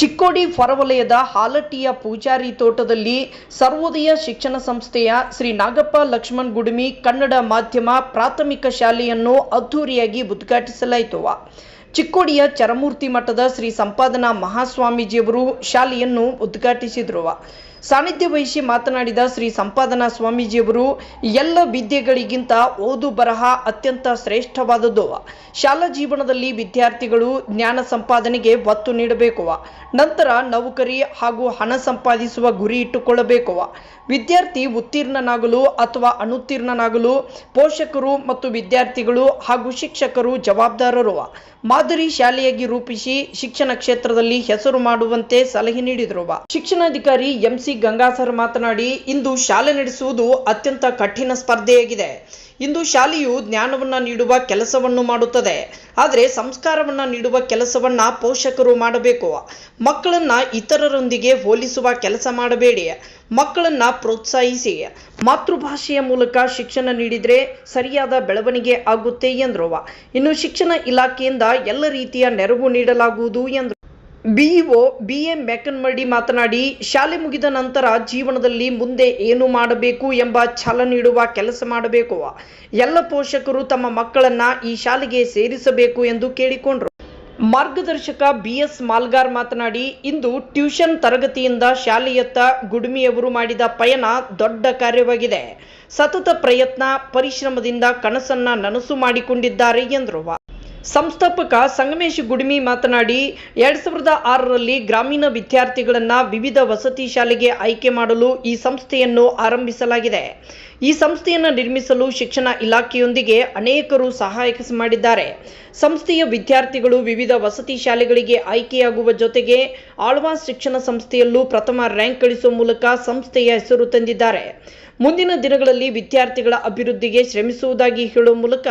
ಚಿಕ್ಕೋಡಿ ಹೊರವಲಯದ ಹಾಲಟ್ಟಿಯ ಪೂಜಾರಿ ತೋಟದಲ್ಲಿ ಸರ್ವೋದಯ ಶಿಕ್ಷಣ ಸಂಸ್ಥೆಯ ಶ್ರೀ ನಾಗಪ್ಪ ಲಕ್ಷ್ಮಣ್ ಗುಡುಮಿ ಕನ್ನಡ ಮಾಧ್ಯಮ ಪ್ರಾಥಮಿಕ ಶಾಲೆಯನ್ನು ಅದ್ಧೂರಿಯಾಗಿ ಉದ್ಘಾಟಿಸಲಾಯಿತು. ಚಿಕ್ಕೋಡಿಯ ಚರಮೂರ್ತಿ ಮಠದ ಶ್ರೀ ಸಂಪಾದನಾ ಮಹಾಸ್ವಾಮೀಜಿಯವರು ಶಾಲೆಯನ್ನು ಉದ್ಘಾಟಿಸಿದರು. ಸಾನ್ನಿಧ್ಯ ವಹಿಸಿ ಮಾತನಾಡಿದ ಶ್ರೀ ಸಂಪಾದನಾ ಸ್ವಾಮೀಜಿಯವರು, ಎಲ್ಲ ವಿದ್ಯೆಗಳಿಗಿಂತ ಓದು ಬರಹ ಅತ್ಯಂತ ಶ್ರೇಷ್ಠವಾದದ್ದು. ಶಾಲಾ ಜೀವನದಲ್ಲಿ ವಿದ್ಯಾರ್ಥಿಗಳು ಜ್ಞಾನ ಸಂಪಾದನೆಗೆ ಒತ್ತು ನೀಡಬೇಕು. ನಂತರ ನೌಕರಿ ಹಾಗೂ ಹಣ ಸಂಪಾದಿಸುವ ಗುರಿ ಇಟ್ಟುಕೊಳ್ಳಬೇಕು. ವಿದ್ಯಾರ್ಥಿ ಉತ್ತೀರ್ಣನಾಗಲು ಅಥವಾ ಅನುತ್ತೀರ್ಣನಾಗಲು ಪೋಷಕರು ಮತ್ತು ವಿದ್ಯಾರ್ಥಿಗಳು ಹಾಗೂ ಶಿಕ್ಷಕರು ಜವಾಬ್ದಾರರು. ಮಾದರಿ ಶಾಲೆಯಾಗಿ ರೂಪಿಸಿ ಶಿಕ್ಷಣ ಕ್ಷೇತ್ರದಲ್ಲಿ ಹೆಸರು ಮಾಡುವಂತೆ ಸಲಹೆ ನೀಡಿದರು ಶಿಕ್ಷಣಾಧಿಕಾರಿ ಎಂಸಿ ಗಂಗಾಸರ್ ಮಾತನಾಡಿ, ಇಂದು ಶಾಲೆ ನಡೆಸುವುದು ಅತ್ಯಂತ ಕಠಿಣ ಸ್ಪರ್ಧೆಯಾಗಿದೆ. ಇಂದು ಶಾಲೆಯು ಜ್ಞಾನವನ್ನ ನೀಡುವ ಕೆಲಸವನ್ನು ಮಾಡುತ್ತದೆ. ಆದರೆ ಸಂಸ್ಕಾರವನ್ನ ನೀಡುವ ಕೆಲಸವನ್ನ ಪೋಷಕರು ಮಾಡಬೇಕು. ಮಕ್ಕಳನ್ನ ಇತರರೊಂದಿಗೆ ಹೋಲಿಸುವ ಕೆಲಸ ಮಾಡಬೇಡಿ. ಮಕ್ಕಳನ್ನ ಪ್ರೋತ್ಸಾಹಿಸಿ. ಮಾತೃಭಾಷೆಯ ಮೂಲಕ ಶಿಕ್ಷಣ ನೀಡಿದರೆ ಸರಿಯಾದ ಬೆಳವಣಿಗೆ ಆಗುತ್ತೆ ಎಂದ್ರವ ಇನ್ನು ಶಿಕ್ಷಣ ಇಲಾಖೆಯಿಂದ ಎಲ್ಲ ರೀತಿಯ ನೆರವು ನೀಡಲಾಗುವುದು ಎಂದರು. ಬಿಇಒ ಬಿ ಎ ಮೆಕನ್ಮಡಿ ಮಾತನಾಡಿ, ಶಾಲೆ ಮುಗಿದ ನಂತರ ಜೀವನದಲ್ಲಿ ಮುಂದೆ ಏನು ಮಾಡಬೇಕು ಎಂಬ ಛಲ ನೀಡುವ ಕೆಲಸ ಮಾಡಬೇಕು. ಎಲ್ಲ ಪೋಷಕರು ತಮ್ಮ ಮಕ್ಕಳನ್ನ ಈ ಶಾಲೆಗೆ ಸೇರಿಸಬೇಕು ಎಂದು ಕೇಳಿಕೊಂಡರು. ಮಾರ್ಗದರ್ಶಕ ಬಿಎಸ್ ಮಾಲ್ಗಾರ್ ಮಾತನಾಡಿ, ಇಂದು ಟ್ಯೂಷನ್ ತರಗತಿಯಿಂದ ಶಾಲೆಯತ್ತ ಗುಡುಮಿಯವರು ಮಾಡಿದ ಪಯಣ ದೊಡ್ಡ ಕಾರ್ಯವಾಗಿದೆ. ಸತತ ಪ್ರಯತ್ನ, ಪರಿಶ್ರಮದಿಂದ ಕನಸನ್ನ ನನಸು ಮಾಡಿಕೊಂಡಿದ್ದಾರೆ ಎಂದರು. ಸಂಸ್ಥಾಪಕ ಸಂಗಮೇಶ್ ಗುಡ್ಮಿ ಮಾತನಾಡಿ, ಎರಡ್ ಸಾವಿರದ ಆರರಲ್ಲಿ ಗ್ರಾಮೀಣ ವಿದ್ಯಾರ್ಥಿಗಳನ್ನು ವಿವಿಧ ವಸತಿ ಶಾಲೆಗೆ ಆಯ್ಕೆ ಮಾಡಲು ಈ ಸಂಸ್ಥೆಯನ್ನು ಆರಂಭಿಸಲಾಗಿದೆ. ಈ ಸಂಸ್ಥೆಯನ್ನು ನಿರ್ಮಿಸಲು ಶಿಕ್ಷಣ ಇಲಾಖೆಯೊಂದಿಗೆ ಅನೇಕರು ಸಹಾಯಕ ಮಾಡಿದ್ದಾರೆ. ಸಂಸ್ಥೆಯ ವಿದ್ಯಾರ್ಥಿಗಳು ವಿವಿಧ ವಸತಿ ಶಾಲೆಗಳಿಗೆ ಆಯ್ಕೆಯಾಗುವ ಜೊತೆಗೆ ಆಳ್ವಾಸ್ ಶಿಕ್ಷಣ ಸಂಸ್ಥೆಯಲ್ಲೂ ಪ್ರಥಮ ರ್ಯಾಂಕ್ ಗಳಿಸುವ ಮೂಲಕ ಸಂಸ್ಥೆಯ ಹೆಸರು ತಂದಿದ್ದಾರೆ. ಮುಂದಿನ ದಿನಗಳಲ್ಲಿ ವಿದ್ಯಾರ್ಥಿಗಳ ಅಭಿವೃದ್ಧಿಗೆ ಶ್ರಮಿಸುವುದಾಗಿ ಹೇಳುವ ಮೂಲಕ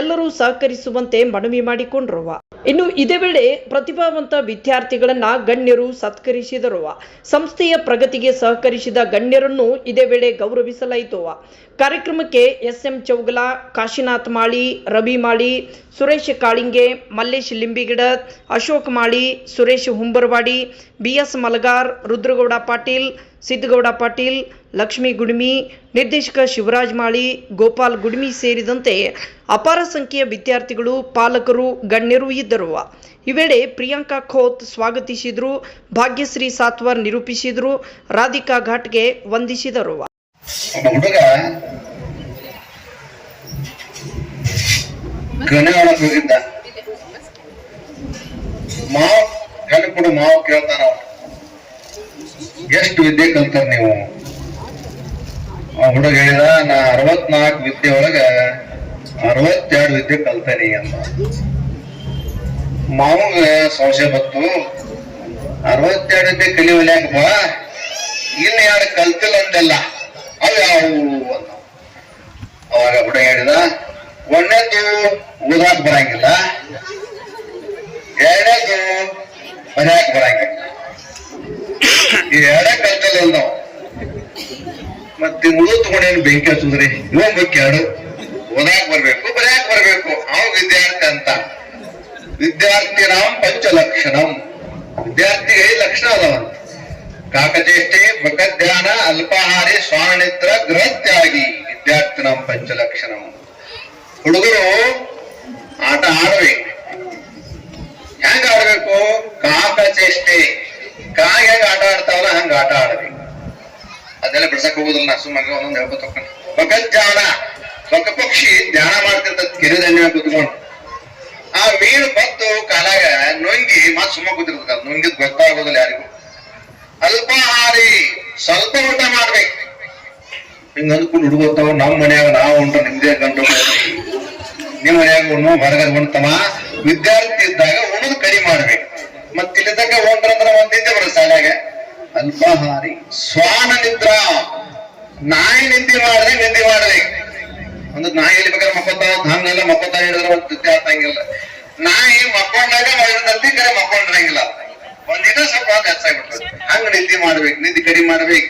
ಎಲ್ಲರೂ ಸಹಕರಿಸುವಂತೆ ಮನವಿ ಮಾಡಿಕೊಂಡರು. ಇನ್ನು ಇದೇ ವೇಳೆ ಪ್ರತಿಭಾವಂತ ವಿದ್ಯಾರ್ಥಿಗಳನ್ನ ಗಣ್ಯರು ಸತ್ಕರಿಸಿದರು. ಸಂಸ್ಥೆಯ ಪ್ರಗತಿಗೆ ಸಹಕರಿಸಿದ ಗಣ್ಯರನ್ನು ಇದೇ ವೇಳೆ ಗೌರವಿಸಲಾಯಿತು. ಕಾರ್ಯಕ್ರಮಕ್ಕೆ S M Chougala, Kashinath Mali, Ravi Mali, Suresh Kalinge, Mallesh Limbigida, Ashok Mali, Suresh Humbarwadi B S Malagar, Rudragouda Patil Siddagouda Patil Lakshmi Gudmi, ನಿರ್ದೇಶಕ ಶಿವರಾಜ್ ಮಾಳಿ, ಗೋಪಾಲ್ ಗುಡ್ಮಿ ಸೇರಿದಂತೆ ಅಪಾರ ಸಂಖ್ಯೆಯ ವಿದ್ಯಾರ್ಥಿಗಳು, ಪಾಲಕರು, ಗಣ್ಯರು ಇದ್ದರು. ಈ ವೇಳೆ ಪ್ರಿಯಾಂಕಾ ಖೋತ್ ಸ್ವಾಗತಿಸಿದ್ರು, ಭಾಗ್ಯಶ್ರೀ ಸಾತ್ವರ್ ನಿರೂಪಿಸಿದ್ರು, ರಾಧಿಕಾ ಘಾಟ್ಗೆ ವಂದಿಸಿದರು. ಎಷ್ಟು ವಿದ್ಯೆ ಕಲ್ತಾರ ನೀವು? ಹುಡುಗ ಹೇಳಿದ, ನಾ ಅರವತ್ನಾಲ್ಕು ವಿದ್ಯೆ ಒಳಗ ಅರವತ್ತೆರಡು ವಿದ್ಯೆ ಕಲ್ತೇನಿ ಅಂತ ಮಾವಂಗ ಸಂಶಯ ಬತ್ತು ಅರವತ್ತೆರಡು ವಿದ್ಯೆ ಕಲಿಯಲ್ಯಾಕ ಬಾ, ಇನ್ನ ಎರಡು ಕಲ್ತಿಲ್ಲ ಅಂದೆಲ್ಲ, ಅವು ಯಾವು ಅಂತ ಅವಾಗ ಹುಡುಗ ಹೇಳಿದ ಒಂದೇದು ಓದಾಕ್ ಬರಂಗಿಲ್ಲ, ಎರಡನೇದು ಬರೆಯಾಕ್ ಬರಂಗಿಲ್ಲ ಎರಡೇ ಕಲ್ತಿಲ್ಲ ನಾವು ಮತ್ತೆ ಮುಳು ತಗೊಂಡೇನು ಬೆಂಕಿ ಹಚ್ಚುದ್ರಿ? ಬಗ್ಗೆ ಎರಡು. ಓದಾಕ್ ಬರ್ಬೇಕು ಬರ್ಯಾಕ್ ಬರ್ಬೇಕು. ಅವ ವಿದ್ಯಾರ್ಥಿ ಅಂತ. ವಿದ್ಯಾರ್ಥಿ ಪಂಚ ಪಂಚಲಕ್ಷಣಂ. ವಿದ್ಯಾರ್ಥಿಗೆ ಲಕ್ಷಣ ಅದಾವ? ಕಾಕಚೇಷ್ಟೆ ಬಕಧ್ಯಾನ ಅಲ್ಪಾಹಾರಿ ಸ್ವಾನಿದ್ರ ಗೃಹತ್ಯಾಗಿ. ವಿದ್ಯಾರ್ಥಿ ಪಂಚ ಪಂಚಲಕ್ಷಣಂ. ಹುಡುಗರು ಆಟ ಆಡ್ಬೇಕು. ಹೆಂಗ ಆಡ್ಬೇಕು? ಕಾಕಚೇಷ್ಟೆ ಕಾಗೆ ಹೆಂಗ ಆಟ ಆಡ್ತಾವಲ್ಲ, ಹಂಗ ಆಟ ಆಡ್ಬೇಕು. ಅದೆಲ್ಲ ಬಿಡ್ಸಕ್ ಹೋಗುದಿಲ್ಲ ಸುಮ್ಮನೆ ಒಂದೊಂದು ಹೇಳ್ಬೋದು ಬಕಧ್ಯಾನ ಬಕ ಪಕ್ಷಿ ಧ್ಯಾನ ಮಾಡ್ತಿರ್ತದ ಕೆರೆ ದಂಡೆ ಕುತ್ಕೊಂಡು ಆ ಮೀನು ಬತ್ತು ಕಾಲಾಗ ನುಂಗಿ, ಮತ್ ಸುಮ್ಮ ಕೂತಿರ್ತದ ನುಂಗಿದ್ ಗೊತ್ತಾಗೋದಿಲ್ಲ ಯಾರಿಗೂ. ಅಲ್ಪಾಹಾರಿ, ಸ್ವಲ್ಪ ಊಟ ಮಾಡ್ಬೇಕು. ಹಿಂಗ ಅಂದ್ಕೊಂಡು ಹುಡುಗತ್ತಾವ, ನಮ್ ಮನ್ಯಾಗ ನಾವು ಉಂಟು, ನಿಮ್ದೇ ಗಂಟು ನಿಮ್ ಮನ್ಯಾಗ ಉಣ್ಣು ಹೊರಗಡೆ ಉಣ್ತವ ವಿದ್ಯಾರ್ಥಿ ಇದ್ದಾಗ ಉಣದ್ ಕಡಿ ಮಾಡ್ಬೇಕು. ಮತ್ತಿಲ್ಲದಾಗ ಇಲ್ಲಿ ಒಂದಿದ್ದೆ ಬರೋ ಶಾಲ್ಯಾಗ ಅಲ್ಪಾಹಾರಿ ಸ್ವಾನ ನಿದ್ರ. ನಾಯಿ ನಿದ್ದೆ ಮಾಡಿದ್ರೆ ನಿದ್ದೆ ಮಾಡ್ಬೇಕು ಒಂದು ನಾಯಿ ಎಲ್ಲಿ ಬೇಕಾದ್ರೆ ಮಕ್ಕೊತ ಹಂಗೆಲ್ಲ ಮಕ್ಕೊತ ಹೇಳಿದ್ರೆ ಒಂದು ನಿದ್ದೆ ಆಗ್ತಂಗಿಲ್ಲ ನಾಯಿ ಮಕ್ಕೊಂಡಾಗ ಮಾಡಿದಂತಿ ಕರೆ ಮಕ್ಕೊಂಡಿರಂಗಿಲ್ಲ. ಒಂದಿನ ಸ್ವಲ್ಪ ಹೆಚ್ಚಾಗ್ಬಿಡ್ತದೆ ಹಂಗ ನಿದ್ದೆ ಮಾಡ್ಬೇಕು, ನಿದ್ದೆ ಕಡಿಮೆ ಮಾಡ್ಬೇಕು.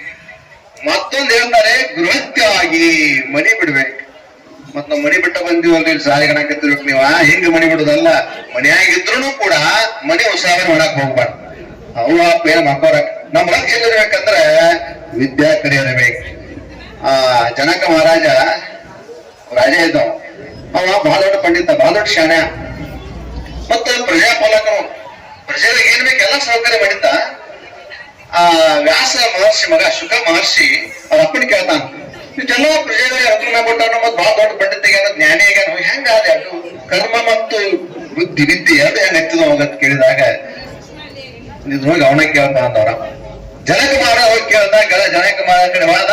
ಮತ್ತೊಂದ್ ಹೇಳ್ತಾರೆ ಗೃಹತ್ಯವಾಗಿ ಮಣಿ ಬಿಡ್ಬೇಕು. ಮತ್ ನಾವ್ ಮಣಿ ಬಿಟ್ಟ ಬಂದಿವಲ್ರಿ ಇಲ್ಲಿ ಸಾಲಿಗೆ ಹಾಕತ್ತಿರ್ಬೇಕು ನೀವ. ಹಿಂಗ ಮಣಿ ಬಿಡುದಲ್ಲ? ಮನೆಯಾಗಿದ್ರು ಕೂಡ ಮನೆ ಉಸಾವರಿ ಮಾಡಕ್ ಹೋಗ್ಬಾರ್ದು. ಅವ್ವ, ಅಪ್ಪ, ಏನ್ ಮಾಡ್ಕೋರ ನಮ್ಮ ಮಗ ಎಲ್ಲಿರ್ಬೇಕಂದ್ರೆ ವಿದ್ಯಾ ಕಡೆ ಆ, ಜನಕ ಮಹಾರಾಜ, ರಾಜ ಇದ್ದವ. ಅವ ಬಹಳ ಪಂಡಿತ, ಬಹಳ ದೊಡ್ಡ ಶಾಣ ಮತ್ತು ಪ್ರಜಾಪಾಲಕನು ಪ್ರಜೆಗಳಿಗೆ ಏನ್ ಬೇಕು ಎಲ್ಲ ಸೌಕರ್ಯ ಮಾಡಿದ್ದ. ಆ, ವ್ಯಾಸ ಮಹರ್ಷಿ ಮಗ ಶುಕ ಮಹರ್ಷಿ, ಅವ್ರ ಅಪ್ಪನ ಕೇಳ್ತಾನ. ಇಷ್ಟೆಲ್ಲ ಪ್ರಜೆಗಳಿಗೆ ಅನುಕೂಲ ಕೊಟ್ಟಾನ ಮತ್ ಬಹಳ ದೊಡ್ಡ ಪಂಡಿತಿಗೆ ಜ್ಞಾನಿ ಹೆಂಗಾದೆ ಹೆಂಗ ಅದೇ? ಕರ್ಮ ಮತ್ತು ಬುದ್ಧಿ, ವಿದ್ಯೆ ಎರಡು ಹೆಂಗ್ ಎತ್ತದ ಅಂತ ಕೇಳಿದಾಗ ಇದ್ರೊಳಗೆ ಅವನ ಕೇಳ್ತಾ ಅಂದವ್ರ ಜನಕುಮಾರ ಹೋಗಿ ಕೇಳ್ದಾಗ ಜನಕುಮಾರ ಕಡೆ ಹೋದ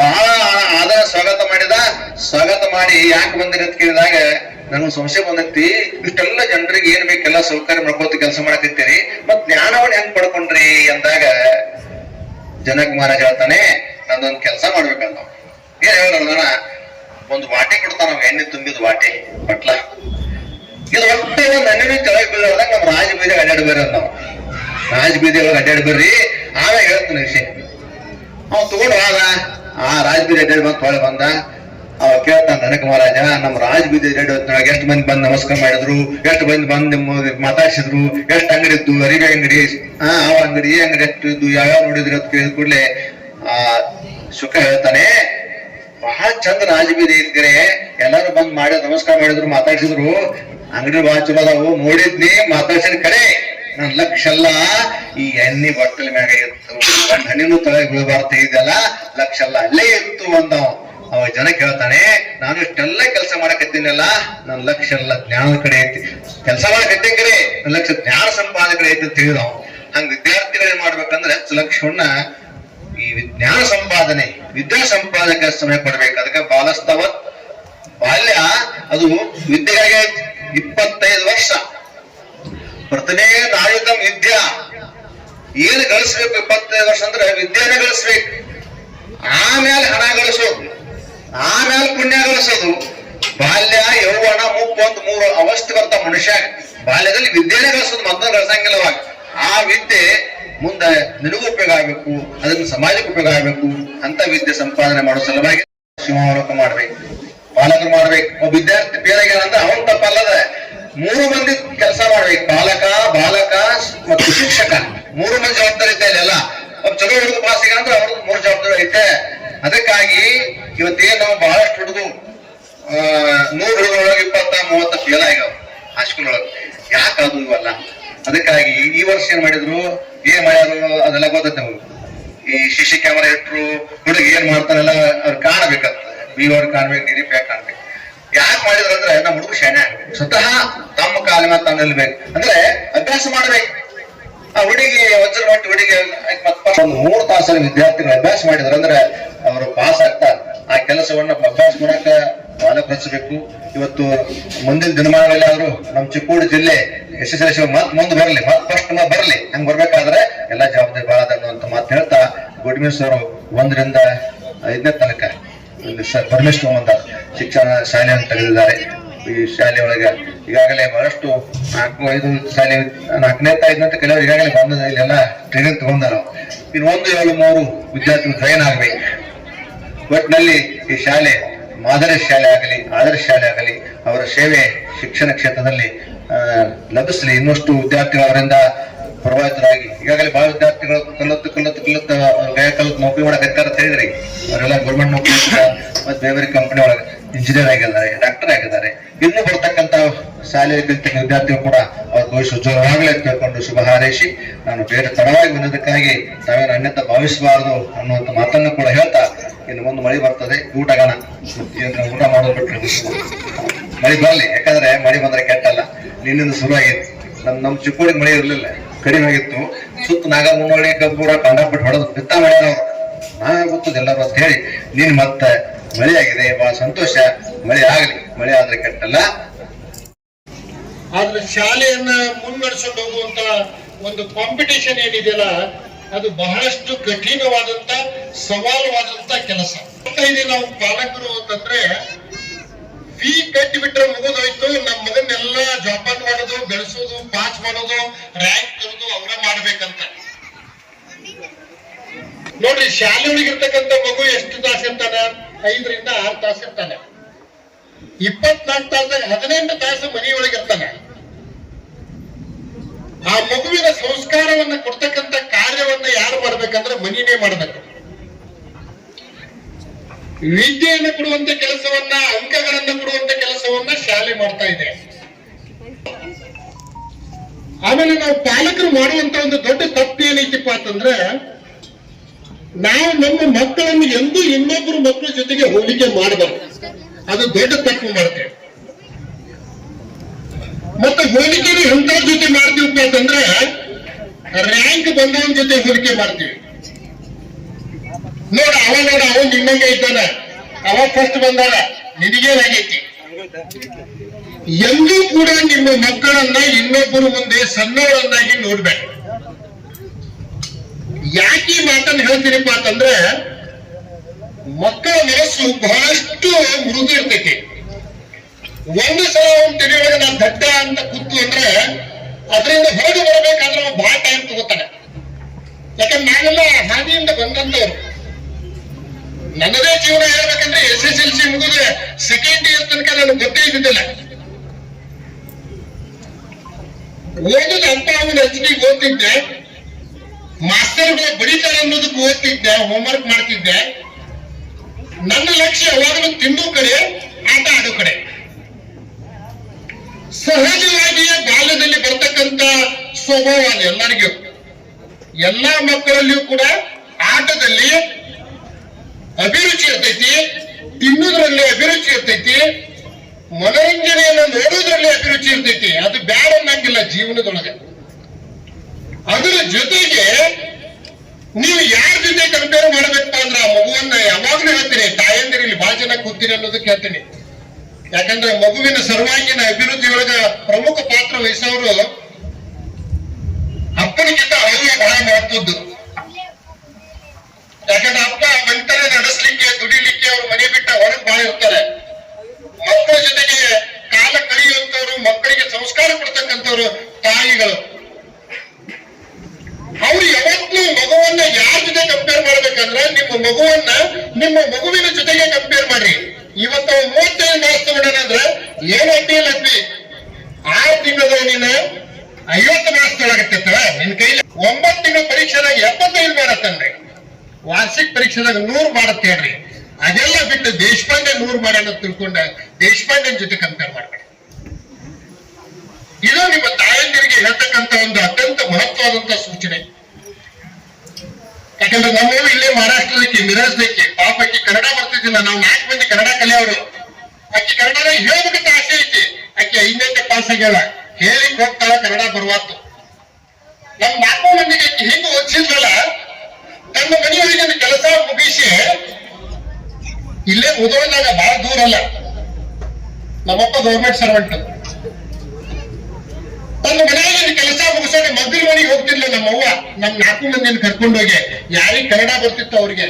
ಬಹಳ ಆದರ ಸ್ವಾಗತ ಮಾಡಿದ. ಸ್ವಾಗತ ಮಾಡಿ ಯಾಕೆ ಬಂದಿರಿ ಅಂತ ಕೇಳಿದಾಗ ನನಗೆ ಸಂಶಯ ಬಂದೈತಿ. ಇಷ್ಟೆಲ್ಲ ಜನರಿಗೆ ಏನ್ ಬೇಕೆಲ್ಲ ಸೌಕರ್ಯ ಮಾಡ್ಕೋತ ಕೆಲಸ ಮಾಡಕತ್ತೀರಿ. ಮತ್ ಜ್ಞಾನವನ್ನ ಹೆಂಗ್ ಪಡ್ಕೊಂಡ್ರಿ ಅಂದಾಗ ಜನಕುಮಾರ ಹೇಳ್ತಾನೆ, ನಂದೊಂದ್ ಕೆಲಸ ಮಾಡ್ಬೇಕಂತ. ಏನ್ ಹೇಳೋಣ ಒಂದು ವಾಟೆ ಕೊಡ್ತಾನ ಎಣ್ಣೆ ತುಂಬಿದ ವಾಟೆ, ಪಟ್ಲ. ಇದು ಒಟ್ಟೆ ಎಣ್ಣೆ ಕೆಳಗೆ ಬೀಳೋದಾಗ ನಮ್ಮ ರಾಜ ಬೀಜ ಅಡ್ಡಾಡಿ ಅಂತ ರಾಜ ಬೀದಿ ಒಳಗೆ ಅಡ್ಡಾಡಿ ಬರ್ರಿ. ಆಮೇಲೆ ಹೇಳ್ತಾನೆ ವಿಷಯ. ಅವ್ ತಗೊಂಡು ಹೋದ ಆ ರಾಜ ಬೀದಿ ಅಡ್ಡಾಡಿ ಬಂದು ಬಂದ. ಅವ ಕೇಳ್ತಾನ ನನಕ ಮಹಾರಾಜ, ನಮ್ಮ ರಾಜಬೀದಿ ಅಡ್ಡಾಡಿ ಹೊತ್ನಾಗ ಎಷ್ಟು ಮಂದಿ ಬಂದು ನಮಸ್ಕಾರ ಮಾಡಿದ್ರು, ಎಷ್ಟು ಮಂದಿ ಬಂದು ಮಾತಾಡ್ಸಿದ್ರು, ಎಷ್ಟು ಅಂಗಡಿ ಇದ್ದು ಅರಿವೆ ಅಂಗಡಿ, ಆ ಅವ ಅಂಗಡಿ, ಈ ಅಂಗಡಿ ಎಷ್ಟು ಇದ್ದು, ಯಾವ್ಯಾವ ನೋಡಿದ್ರು ಅಂತ ಕೇಳಿದ ಕೂಡಲೇ ಆ ಸುಖ ಹೇಳ್ತಾನೆ ಬಹಳ ಚಂದ ರಾಜಬೀದಿ ಇದ್ರೆ ಎಲ್ಲಾರು ಬಂದ್ ಮಾಡಿ ನಮಸ್ಕಾರ ಮಾಡಿದ್ರು, ಮಾತಾಡ್ಸಿದ್ರು. ಅಂಗಡಿ ಬಹಳ ಚಲೋ ಅದಾವು. ನೋಡಿದ್ನಿ, ಮಾತಾಡ್ಸಿದ ಕಡೆ. ನನ್ ಲಕ್ಷ ಅಲ್ಲ ಈ ಎಣ್ಣಿ ಬಟ್ಟಲ ಮ್ಯಾಗ ಇತ್ತು ಹಣ್ಣಿನೂ ತಳಗೆ ಬೀಳಬಾರ್ದು ಇದೆಲ್ಲ ಲಕ್ಷ ಅಲ್ಲ ಅಲ್ಲೇ ಇತ್ತು ಅಂದವ. ಅವ ಜನ ಕೇಳ್ತಾನೆ, ನಾನು ಇಷ್ಟೆಲ್ಲ ಕೆಲಸ ಮಾಡಕತ್ತೀನಲ್ಲ ನನ್ನ ಲಕ್ಷ ಅಲ್ಲ ಜ್ಞಾನದ ಕಡೆ ಐತಿ. ಕೆಲಸ ಮಾಡಕತ್ತೀನಿ ನನ್ನ ನನ್ ಲಕ್ಷ ಜ್ಞಾನ ಸಂಪಾದನೆ ಕಡೆ ಐತಿ ಅಂತ ತಿಳಿದವ. ಹಂಗ ವಿದ್ಯಾರ್ಥಿಗಳು ಏನ್ ಮಾಡ್ಬೇಕಂದ್ರೆ ಹೆಚ್ಚು ಲಕ್ಷವನ್ನ ಈ ಜ್ಞಾನ ಸಂಪಾದನೆ, ವಿದ್ಯಾ ಸಂಪಾದಕ ಸಮಯ ಕೊಡ್ಬೇಕು. ಅದಕ್ಕೆ ಬಾಲಸ್ತವ ಬಾಲ್ಯ, ಅದು ವಿದ್ಯೆಗಾಗಿ ಇಪ್ಪತ್ತೈದು ವರ್ಷ. ಪ್ರಥಮೇ ನಾಯುಧಂ ವಿದ್ಯಾ. ಏನು ಗಳಿಸ್ಬೇಕು ಇಪ್ಪತ್ತೈದು ವರ್ಷ ಅಂದ್ರೆ ವಿದ್ಯೆನೇ ಗಳಿಸ್ಬೇಕು. ಆಮೇಲೆ ಹಣ ಗಳಿಸೋದು. ಆಮೇಲೆ ಪುಣ್ಯ ಗಳಿಸೋದು. ಬಾಲ್ಯ, ಯೌವನ ಮುಪ್ಪು ಅಂತ ಮೂರು ಅವಸ್ಥೆ ಬರ್ತ ಮನುಷ್ಯ. ಬಾಲ್ಯದಲ್ಲಿ ವಿದ್ಯೆನೇ ಗಳಿಸೋದು, ಮತ್ತೊಂದು ಗಳಿಸಂಗಿಲ್ಲವಾಗ ಆ ವಿದ್ಯೆ ಮುಂದೆ ನಿನಗೂ ಉಪಯೋಗ ಆಗ್ಬೇಕು, ಅದನ್ನ ಸಮಾಜಕ್ಕೆ ಉಪಯೋಗ ಆಗ್ಬೇಕು ಅಂತ ವಿದ್ಯೆ ಸಂಪಾದನೆ ಮಾಡೋ ಸಲುವಾಗಿ ಶಿವಮೊಗ್ಗ ಮಾಡ್ಬೇಕು, ಪಾಲಕರು ಮಾಡ್ಬೇಕು. ಒಬ್ಬ ವಿದ್ಯಾರ್ಥಿ ಬೇರೆ ಏನಂದ್ರೆ ಅವನ್ ತಪ್ಪಲ್ಲದ ಮೂರು ಮಂದಿ ಕೆಲಸ ಮಾಡ್ಬೇಕು ಬಾಲಕ ಬಾಲಕ ಮತ್ತು ಶಿಕ್ಷಕ. ಮೂರು ಮಂದಿ ಜವಾಬ್ದಾರಿ ಐತೆ ಇಲ್ಲ ಚಲೋ ಹುಡುಗ ಪಾಸ್ ಅಂದ್ರೆ ಅವ್ರದ್ದು ಮೂರು ಜವಾಬ್ದಾರಿ ಐತೆ. ಅದಕ್ಕಾಗಿ ಇವತ್ತೇನು ನಾವು ಬಹಳಷ್ಟು ಹುಡುಗರು ನೂರು ಹುಡುಗರೊಳಗೆ ಇಪ್ಪತ್ತ, ಮೂವತ್ತ ಫೇಲ್ ಆಗ್ಯಾವ? ಹೈಸ್ಕೂಲ್ ಒಳಗೆ ಯಾಕೆ ಅದು ಇವಲ್ಲ? ಅದಕ್ಕಾಗಿ ಈ ವರ್ಷ ಏನ್ ಮಾಡಿದ್ರು? ಏನ್ ಮಾಡ್ಯಾರು ಅದೆಲ್ಲ ಗೊತ್ತೈತೆ ನಮಗೆ. ಈ ಶಿಶಿ ಕ್ಯಾಮರಾ ಇಟ್ರು, ಹುಡುಗ ಏನ್ ಮಾಡ್ತಾನೆಲ್ಲ, ಅವ್ರು ಕಾಣಬೇಕಂತ. ಬಿ ಅವ್ರು ಕಾಣ್ಬೇಕು ಪ್ಯಾಕ್ ಕಾಣ್ಬೇಕು. ಯಾಕೆ ಮಾಡಿದ್ರು ಅಂದ್ರೆ ನಮ್ಮ ಹುಡುಗ ಶಾಣೆ ಸ್ವತಃ ತಮ್ಮ ಕಾಲ ಮೇಲೆ ತಾನು ನಿಲ್ಬೇಕು. ಅಂದ್ರೆ ಅಭ್ಯಾಸ ಮಾಡ್ಬೇಕು. ಆ ಹುಡುಗಿ, ವಜ್ರ ಮಟ್ಟ ಹುಡುಗಿ ಒಂದು ಮೂರು ತಾಸಲ್ಲಿ ವಿದ್ಯಾರ್ಥಿಗಳು ಅಭ್ಯಾಸ ಮಾಡಿದ್ರು ಅಂದ್ರೆ ಅವರು ಪಾಸ್ ಆಗ್ತಾರೆ. ಆ ಕೆಲಸವನ್ನ ಅಭ್ಯಾಸ ಮಾಡಕ ರಚಿಸಬೇಕು ಇವತ್ತು ಮುಂದಿನ ದಿನಮಾನಗಳಲ್ಲಿ ಆದ್ರೂ ನಮ್ಮ ಚಿಕ್ಕೋಡಿ ಜಿಲ್ಲೆ ಸಿ ಮತ್ ಮುಂದೆ ಬರಲಿ. ಮತ್ ಫಸ್ಟ್ ಬರಲಿ. ಹಂಗ್ ಬರ್ಬೇಕಾದ್ರೆ ಎಲ್ಲಾ ಜವಾಬ್ದಾರಿ ಬಹಳ ಅನ್ನುವಂತ ಮಾತು ಹೇಳ್ತಾ ಗುಡ್ಮಿಸ್ ಅವರು ಒಂದರಿಂದ ಐದನೇ ತನಕ. ಪರಮೇಶ್ವರ ಅಂತ ಶಿಕ್ಷಣ ಶಾಲೆಯನ್ನು ತೆಗೆದಿದ್ದಾರೆ. ಈ ಶಾಲೆ ಒಳಗೆ ಈಗಾಗಲೇ ಬಹಳಷ್ಟು ನಾಲ್ಕು, ಐದು ಶಾಲೆ, ನಾಲ್ಕನೇ, ಐದನೇ ಕೆಲವರು ಈಗಾಗಲೇ ಬಂದ ಇಲ್ಲೆಲ್ಲ ಟ್ರೈನಿಂಗ್ ತಗೊಂಡಾರ. ಇನ್ನು ಒಂದು, ಏಳು, ಮೂರು ವಿದ್ಯಾರ್ಥಿಗಳು ಟ್ರೈನ್ ಆಗಲಿ. ಒಟ್ಟಿನಲ್ಲಿ ಈ ಶಾಲೆ ಮಾದರಿ ಶಾಲೆ ಆಗಲಿ, ಆದರ್ಶ ಶಾಲೆ ಆಗಲಿ, ಅವರ ಸೇವೆ ಶಿಕ್ಷಣ ಕ್ಷೇತ್ರದಲ್ಲಿ ಲಭಿಸಲಿ. ಇನ್ನಷ್ಟು ವಿದ್ಯಾರ್ಥಿಗಳು ಅವರಿಂದ ಪ್ರಭಾವಿತರಾಗಿ ಈಗಾಗಲೇ ಬಹಳ ವಿದ್ಯಾರ್ಥಿಗಳು ಕಲ್ಲತ್ತು ಕಲ್ಲತ್ತು ಕಲ್ಲತ್ತು ಗಯ ಕಲ್ಲತ್ತು ನೌಕರಿ ಮಾಡಕತ್ತಾರ ಅಂತ ಹೇಳಿದ್ರಿ ಅವರೆಲ್ಲ ಗೌರ್ಮೆಂಟ್ ನೌಕರಿ ಮತ್ತೆ ಬೇರೆ ಬೇರೆ ಕಂಪನಿ ಒಳಗೆ ಇಂಜಿನಿಯರ್ ಆಗಿದ್ದಾರೆ ಡಾಕ್ಟರ್ ಆಗಿದ್ದಾರೆ. ಇನ್ನು ಬರ್ತಕ್ಕಂತ ಶಾಲೆಯಲ್ಲಿ ಕಲಿತ ವಿದ್ಯಾರ್ಥಿಗಳು ಕೂಡ ಅವ್ರ ಭವಿಷ್ಯ ಉಜ್ವಲವಾಗಲಿ ಅಂತ ಕೇಳ್ಕೊಂಡು ಶುಭ ಹಾರೈಸಿ. ನಾನು ಬೇರೆ ತಡವಾಗಿ ಬಂದದಕ್ಕಾಗಿ ತಾವೇನು ಅನ್ಯತ ಭಾವಿಸಬಾರದು ಅನ್ನುವಂಥ ಮಾತನ್ನು ಕೂಡ ಹೇಳ್ತಾ ಇನ್ನು ಮುಂದೆ ಮಳೆ ಬರ್ತದೆ. ಊಟಗಾನ ಊಟ ಮಾಡೋದು ಬಿಟ್ರೆ. ಮಳೆ ಬರಲಿ. ಯಾಕಂದ್ರೆ ಮಳೆ ಬಂದ್ರೆ ಕೆಟ್ಟಲ್ಲ. ನಿನ್ನಿಂದ ಶುರು ನಮ್ಮ ನಮ್ ನಮ್ ಚಿಕ್ಕೋಡಿಗೆ ಮಳೆ ಇರ್ಲಿಲ್ಲ. ಕಡಿಮೆ ಆಗಿತ್ತು ಸುತ್ತ ನಾಗ ಮುನ್ನೋಳಿ ಕಬ್ಬೂರ ಕಂಡಪಟ್ಟು ಹೊಡೆದು ಬಿತ್ತ ಮಾಡ್ಯಾರ ನಾ ಗೊತ್ತದ ಎಲ್ಲರೂ ಅಂತ ಹೇಳಿ, ನೀನ್ ಮತ್ತೆ ಮಳೆ ಆಗಿದೆ, ಬಹಳ ಸಂತೋಷ. ಮಳೆ ಆಗಲಿ, ಮಳೆ ಆದ್ರೆ ಕೆಟ್ಟಲ್ಲ. ಆದ್ರೆ ಶಾಲೆಯನ್ನ ಮುನ್ನಡೆಸ್ಕೊಂಡು ಹೋಗುವಂತ ಒಂದು ಕಾಂಪಿಟೇಷನ್ ಏನಿದೆಯಲ್ಲ, ಅದು ಬಹಳಷ್ಟು ಕಠಿಣವಾದಂತ, ಸವಾಲುವಾದಂತ ಕೆಲಸ. ನಾವು ಪಾಲಕರು ಅಂತಂದ್ರೆ ಫೀ ಕಟ್ಟಿ ಬಿಟ್ರೆ ಮುಗಿದೋಯ್ತು. ನಮ್ಮ ಮಗನ್ನೆಲ್ಲ ಜೋಪಾನ ಮಾಡೋದು, ಬೆಳೆಸೋದು ಪಾಸ್ ಮಾಡೋದು ರ್ಯಾಂಕ್ ತರೋದು ಅವರ ಮಾಡ್ಬೇಕಂತ. ನೋಡ್ರಿ ಶಾಲೆ ಒಳಗಿರ್ತಕ್ಕಂಥ ಮಗು ಎಷ್ಟು ತಾಸು ಇರ್ತಾನೆ? ಐದರಿಂದ ಆರು ತಾಸು ಇರ್ತಾನೆ. ಇಪ್ಪತ್ನಾಲ್ಕು ತಾಸ ಹದಿನೆಂಟು ತಾಸು ಮನೆಯೊಳಗೆ ಇರ್ತಾನೆ. ಆ ಮಗುವಿನ ಸಂಸ್ಕಾರವನ್ನ ಕೊಡ್ತಕ್ಕಂತ ಕಾರ್ಯವನ್ನ ಯಾರು ಮಾಡ್ಬೇಕಂದ್ರೆ ಮನಿನೇ ಮಾಡ್ಬೇಕು. ವಿದ್ಯೆಯನ್ನು ಕೊಡುವಂತ ಕೆಲಸವನ್ನ, ಅಂಕಗಳನ್ನ ಕೊಡುವಂತ ಕೆಲಸವನ್ನ ಶಾಲೆ ಮಾಡ್ತಾ ಇದೆ. ಆಮೇಲೆ ನಾವು ಪಾಲಕರು ಮಾಡುವಂತ ಒಂದು ದೊಡ್ಡ ತಪ್ಪು ಏನೈತಿಪ್ಪ ಅಂತಂದ್ರೆ, ನಾವು ನಮ್ಮ ಮಕ್ಕಳನ್ನು ಎಂದೂ ಇನ್ನೊಬ್ಬರು ಮಕ್ಕಳ ಜೊತೆಗೆ ಹೋಲಿಕೆ ಮಾಡಬಾರ್ದು. ಅದು ದೊಡ್ಡ ತಪ್ಪು ಮಾಡ್ತೇವೆ ಮತ್ತೆ ಹೋಲಿಕೆ ಎಂತ ಜೊತೆ ಮಾಡ್ತೀವಪ್ಪ ಅಂತಂದ್ರೆ, ರ್ಯಾಂಕ್ ಬಂದವನ ಜೊತೆ ಹೋಲಿಕೆ ಮಾಡ್ತೀವಿ. ನೋಡ ಅವ ನೋಡ ಅವ ನಿನ್ನಂಗೆ ಇದ್ದಾನ. ಅವ ಫಸ್ಟ್ ಬಂದಾನ ನಿನಗೇನಾಗೈತಿ? ಎಂದೂ ಕೂಡ ನಿಮ್ಮ ಮಕ್ಕಳನ್ನ ಇನ್ನೊಬ್ಬರು ಮುಂದೆ ಸಣ್ಣವರನ್ನಾಗಿ ನೋಡ್ಬೇಕು ಯಾಕೆ ಮಾತನ್ನು ಹೇಳ್ತೀನಿಪ್ಪ ಅಂತಂದ್ರೆ, ಮಕ್ಕಳ ಮನಸ್ಸು ಬಹಳಷ್ಟು ಮೃದು ಇರ್ತೈತಿ. ಒಂದು ಸಲ ಅವ್ನ ತೆಗೆಯೊಳಗೆ ನಾ ದಡ್ಡ ಅಂತ ಕೂತು ಅಂದ್ರೆ, ಅದರಿಂದ ಹೊರಗೆ ಬರಬೇಕಾದ್ರೆ ಅವ ಬಹಳ ಟೈಮ್ ತಗೋತಾನೆ. ಯಾಕಂದ್ರೆ ನಾವೆಲ್ಲ ಹಾದಿಯಿಂದ ಬಂದಂತವ್ರು ನನ್ನದೇ ಜೀವನ ಹೇಳ್ಬೇಕಂದ್ರೆ ಎಸ್ ಎಸ್ ಎಲ್ ಸಿ ಮುಗಿದ್ರೆ ಸೆಕೆಂಡ್ ಇಯರ್ ತನಕ ನನಗೆ ಗೊತ್ತೇ ಇದ್ದಿದ್ದಿಲ್ಲ. ಓದಿದ ಅಂತ ಅವನ ಡಿ ಓದ್ತಿದ್ದೆ. ಮಾಸ್ಟರ್ಗಳು ಬಡಿತಾರೆ ಅನ್ನೋದಕ್ಕೆ ಓದ್ತಿದ್ದೆ ಹೋಮ್ವರ್ಕ್ ಮಾಡ್ತಿದ್ದೆ. ನನ್ನ ಲಕ್ಷ್ಯ ಯಾವಾಗಲೂ ತಿಂದು ಕಡೆ, ಆಟ ಆಡೋ ಕಡೆ. ಸಹಜವಾಗಿಯೇ ಬಾಲ್ಯದಲ್ಲಿ ಬರ್ತಕ್ಕಂತ ಸ್ವಭಾವ ಎಲ್ಲರಿಗೂ. ಎಲ್ಲಾ ಮಕ್ಕಳಲ್ಲಿಯೂ ಕೂಡ ಆಟದಲ್ಲಿ ಅಭಿರುಚಿ ಇರ್ತೈತಿ ತಿನ್ನುವುದರಲ್ಲಿ ಅಭಿರುಚಿ ಇರ್ತೈತಿ, ಮನೋರಂಜನೆಯನ್ನು ನೋಡುವುದರಲ್ಲಿ ಅಭಿರುಚಿ ಇರ್ತೈತಿ. ಅದು ಬ್ಯಾಡ ಅನ್ನಂಗಿಲ್ಲ ಜೀವನದೊಳಗೆ. ಅದರ ಜೊತೆಗೆ ನೀವು ಯಾರ ಜೊತೆ ಕಂಪೇರ್ ಮಾಡ್ಬೇಕಪ್ಪ ಅಂದ್ರೆ ಆ ಮಗುವನ್ನ ಯಾವಾಗ್ಲೂ ಹೇಳ್ತೀನಿ, ತಾಯಂದಿರು ಇಲ್ಲಿ ಬಹಳ ಜನ ಕೂತೀರಿ ಅನ್ನೋದಕ್ಕೆ ಹೇಳ್ತೀನಿ. ಯಾಕಂದ್ರೆ ಮಗುವಿನ ಸರ್ವಾಂಗೀಣ ಅಭಿವೃದ್ಧಿಯೊಳಗ ಪ್ರಮುಖ ಪಾತ್ರ ವಹಿಸೋರು ಅಪ್ಪನಿಗಿಂತ ಅವ್ರಿಗೆ ಬಹಳ ಮಹತ್ವದ್ದು ಯಾಕಂದ್ರೆ ಅಪ್ಪ ಮಂಟನೆ ನಡೆಸ್ಲಿಕ್ಕೆ ದುಡಿಲಿಕ್ಕೆ ಅವ್ರ ಮನೆ ಬಿಟ್ಟ ಹೊರಗೆ ಬಾಯಿ ಹೋಗ್ತಾರೆ. ಮಕ್ಕಳ ಜೊತೆಗೆ ಕಾಲ ಕಳೆಯುವಂತವ್ರು ಮಕ್ಕಳಿಗೆ ಸಂಸ್ಕಾರ ಕೊಡ್ತಕ್ಕಂಥವ್ರು ತಾಯಿಗಳು. ಅವ್ರು ಯಾವತ್ತೂ ಮಗುವನ್ನ ಯಾರ ಜೊತೆ ಕಂಪೇರ್ ಮಾಡ್ಬೇಕಂದ್ರೆ ನಿಮ್ಮ ಮಗುವನ್ನ ನಿಮ್ಮ ಮಗುವಿನ ಜೊತೆಗೆ ಕಂಪೇರ್ ಮಾಡ್ರಿ. ಇವತ್ತ ಮೂವತ್ತೈದು ಮಾಸ್ ತಗೊಂಡಾನ ಅಂದ್ರೆ ಏನ್ ಅಡ್ಡಿಲ್ಲ ಅಪ್ಪಿ ಆರು ತಿಂಗಳದ ನೀನು ಐವತ್ತು ಮಾರ್ಕ್ಸ್ ತೊಳಗತ್ತ ನಿನ್ ಕೈಲಿ. ಒಂಬತ್ತು ತಿಂಗಳ ಪರೀಕ್ಷೆದಾಗ ಎಪ್ಪತ್ತೈದು ಮಾಡತ್ತನ್ರಿ. ವಾರ್ಷಿಕ ಪರೀಕ್ಷೆದಾಗ ನೂರು ಮಾಡತ್ತೇನ್ರಿ ಅದೆಲ್ಲ ಬಿಟ್ಟು ದೇಶಪಾಂಡೆ ಮೂರು ಮಾಡ್ಯಾನ ತಿಳ್ಕೊಂಡ ದೇಶಪಾಂಡೆನ್ ಜೊತೆ ಕಂಪೇರ್ ಮಾಡ್ಬೇಡಿ. ಇದು ನಿಮ್ಮ ತಾಯಂದಿರಿಗೆ ಹೇಳ್ತಕ್ಕಂತ ಒಂದು ಅತ್ಯಂತ ಮಹತ್ವವಾದಂತ ಸೂಚನೆ. ಯಾಕಂದ್ರೆ ನಮ್ಮೂರು ಇಲ್ಲೇ ಮಹಾರಾಷ್ಟ್ರದಕ್ಕೆ, ಮಿರಾಜ್ದಕ್ಕೆ, ಪಾಪಕ್ಕೆ ಕನ್ನಡ ಬರ್ತಿದ್ದಿಲ್ಲ. ನಾವು ನಾಲ್ಕು ಮಂದಿ ಕನ್ನಡ ಕಲಿಯೋರು ಅಕ್ಕಿ ಕನ್ನಡ ಹೇಳ್ಬೇಕಂತ ಆಸೆ ಐತಿ. ಅಕ್ಕಿ ಐದನೇ ಪಾಸ್ ಆಗ್ಯಾಳ. ಹೇಳಿ ಹೋಗ್ತಾಳ, ಕನ್ನಡ ಬರುವಾತು. ನಮ್ ನಾಲ್ಕು ಮಂದಿಗೆ ಅಕ್ಕಿ ಹೆಂಗ್ ಓದಿಸಿದ್ರಲ್ಲ, ತನ್ನ ಮನೆಯೊಳಗಿನ ಕೆಲಸ ಮುಗಿಸಿ ಇಲ್ಲೇ ಮುದೋಳದಾಗ ಬಹಳ ದೂರ ಅಲ್ಲ. ನಮ್ಮಪ್ಪ ಗೌರ್ಮೆಂಟ್ ಸರ್ವೆಂಟ್ ತನ್ನ ಮನೆಯಲ್ಲಿ ಕೆಲಸ ಮುಗಿಸೋಕೆ ಮಗ್ಗಲ ಮನೆಗೆ ಹೋಗ್ತಿರ್ಲ ನಮ್ಮವ್ವ ನಮ್ ನಾಲ್ಕು ಮಂದಿನ ಕರ್ಕೊಂಡೋಗಿ ಯಾರಿಗೆ ಕನ್ನಡ ಬರ್ತಿತ್ತು ಅವ್ರಿಗೆ.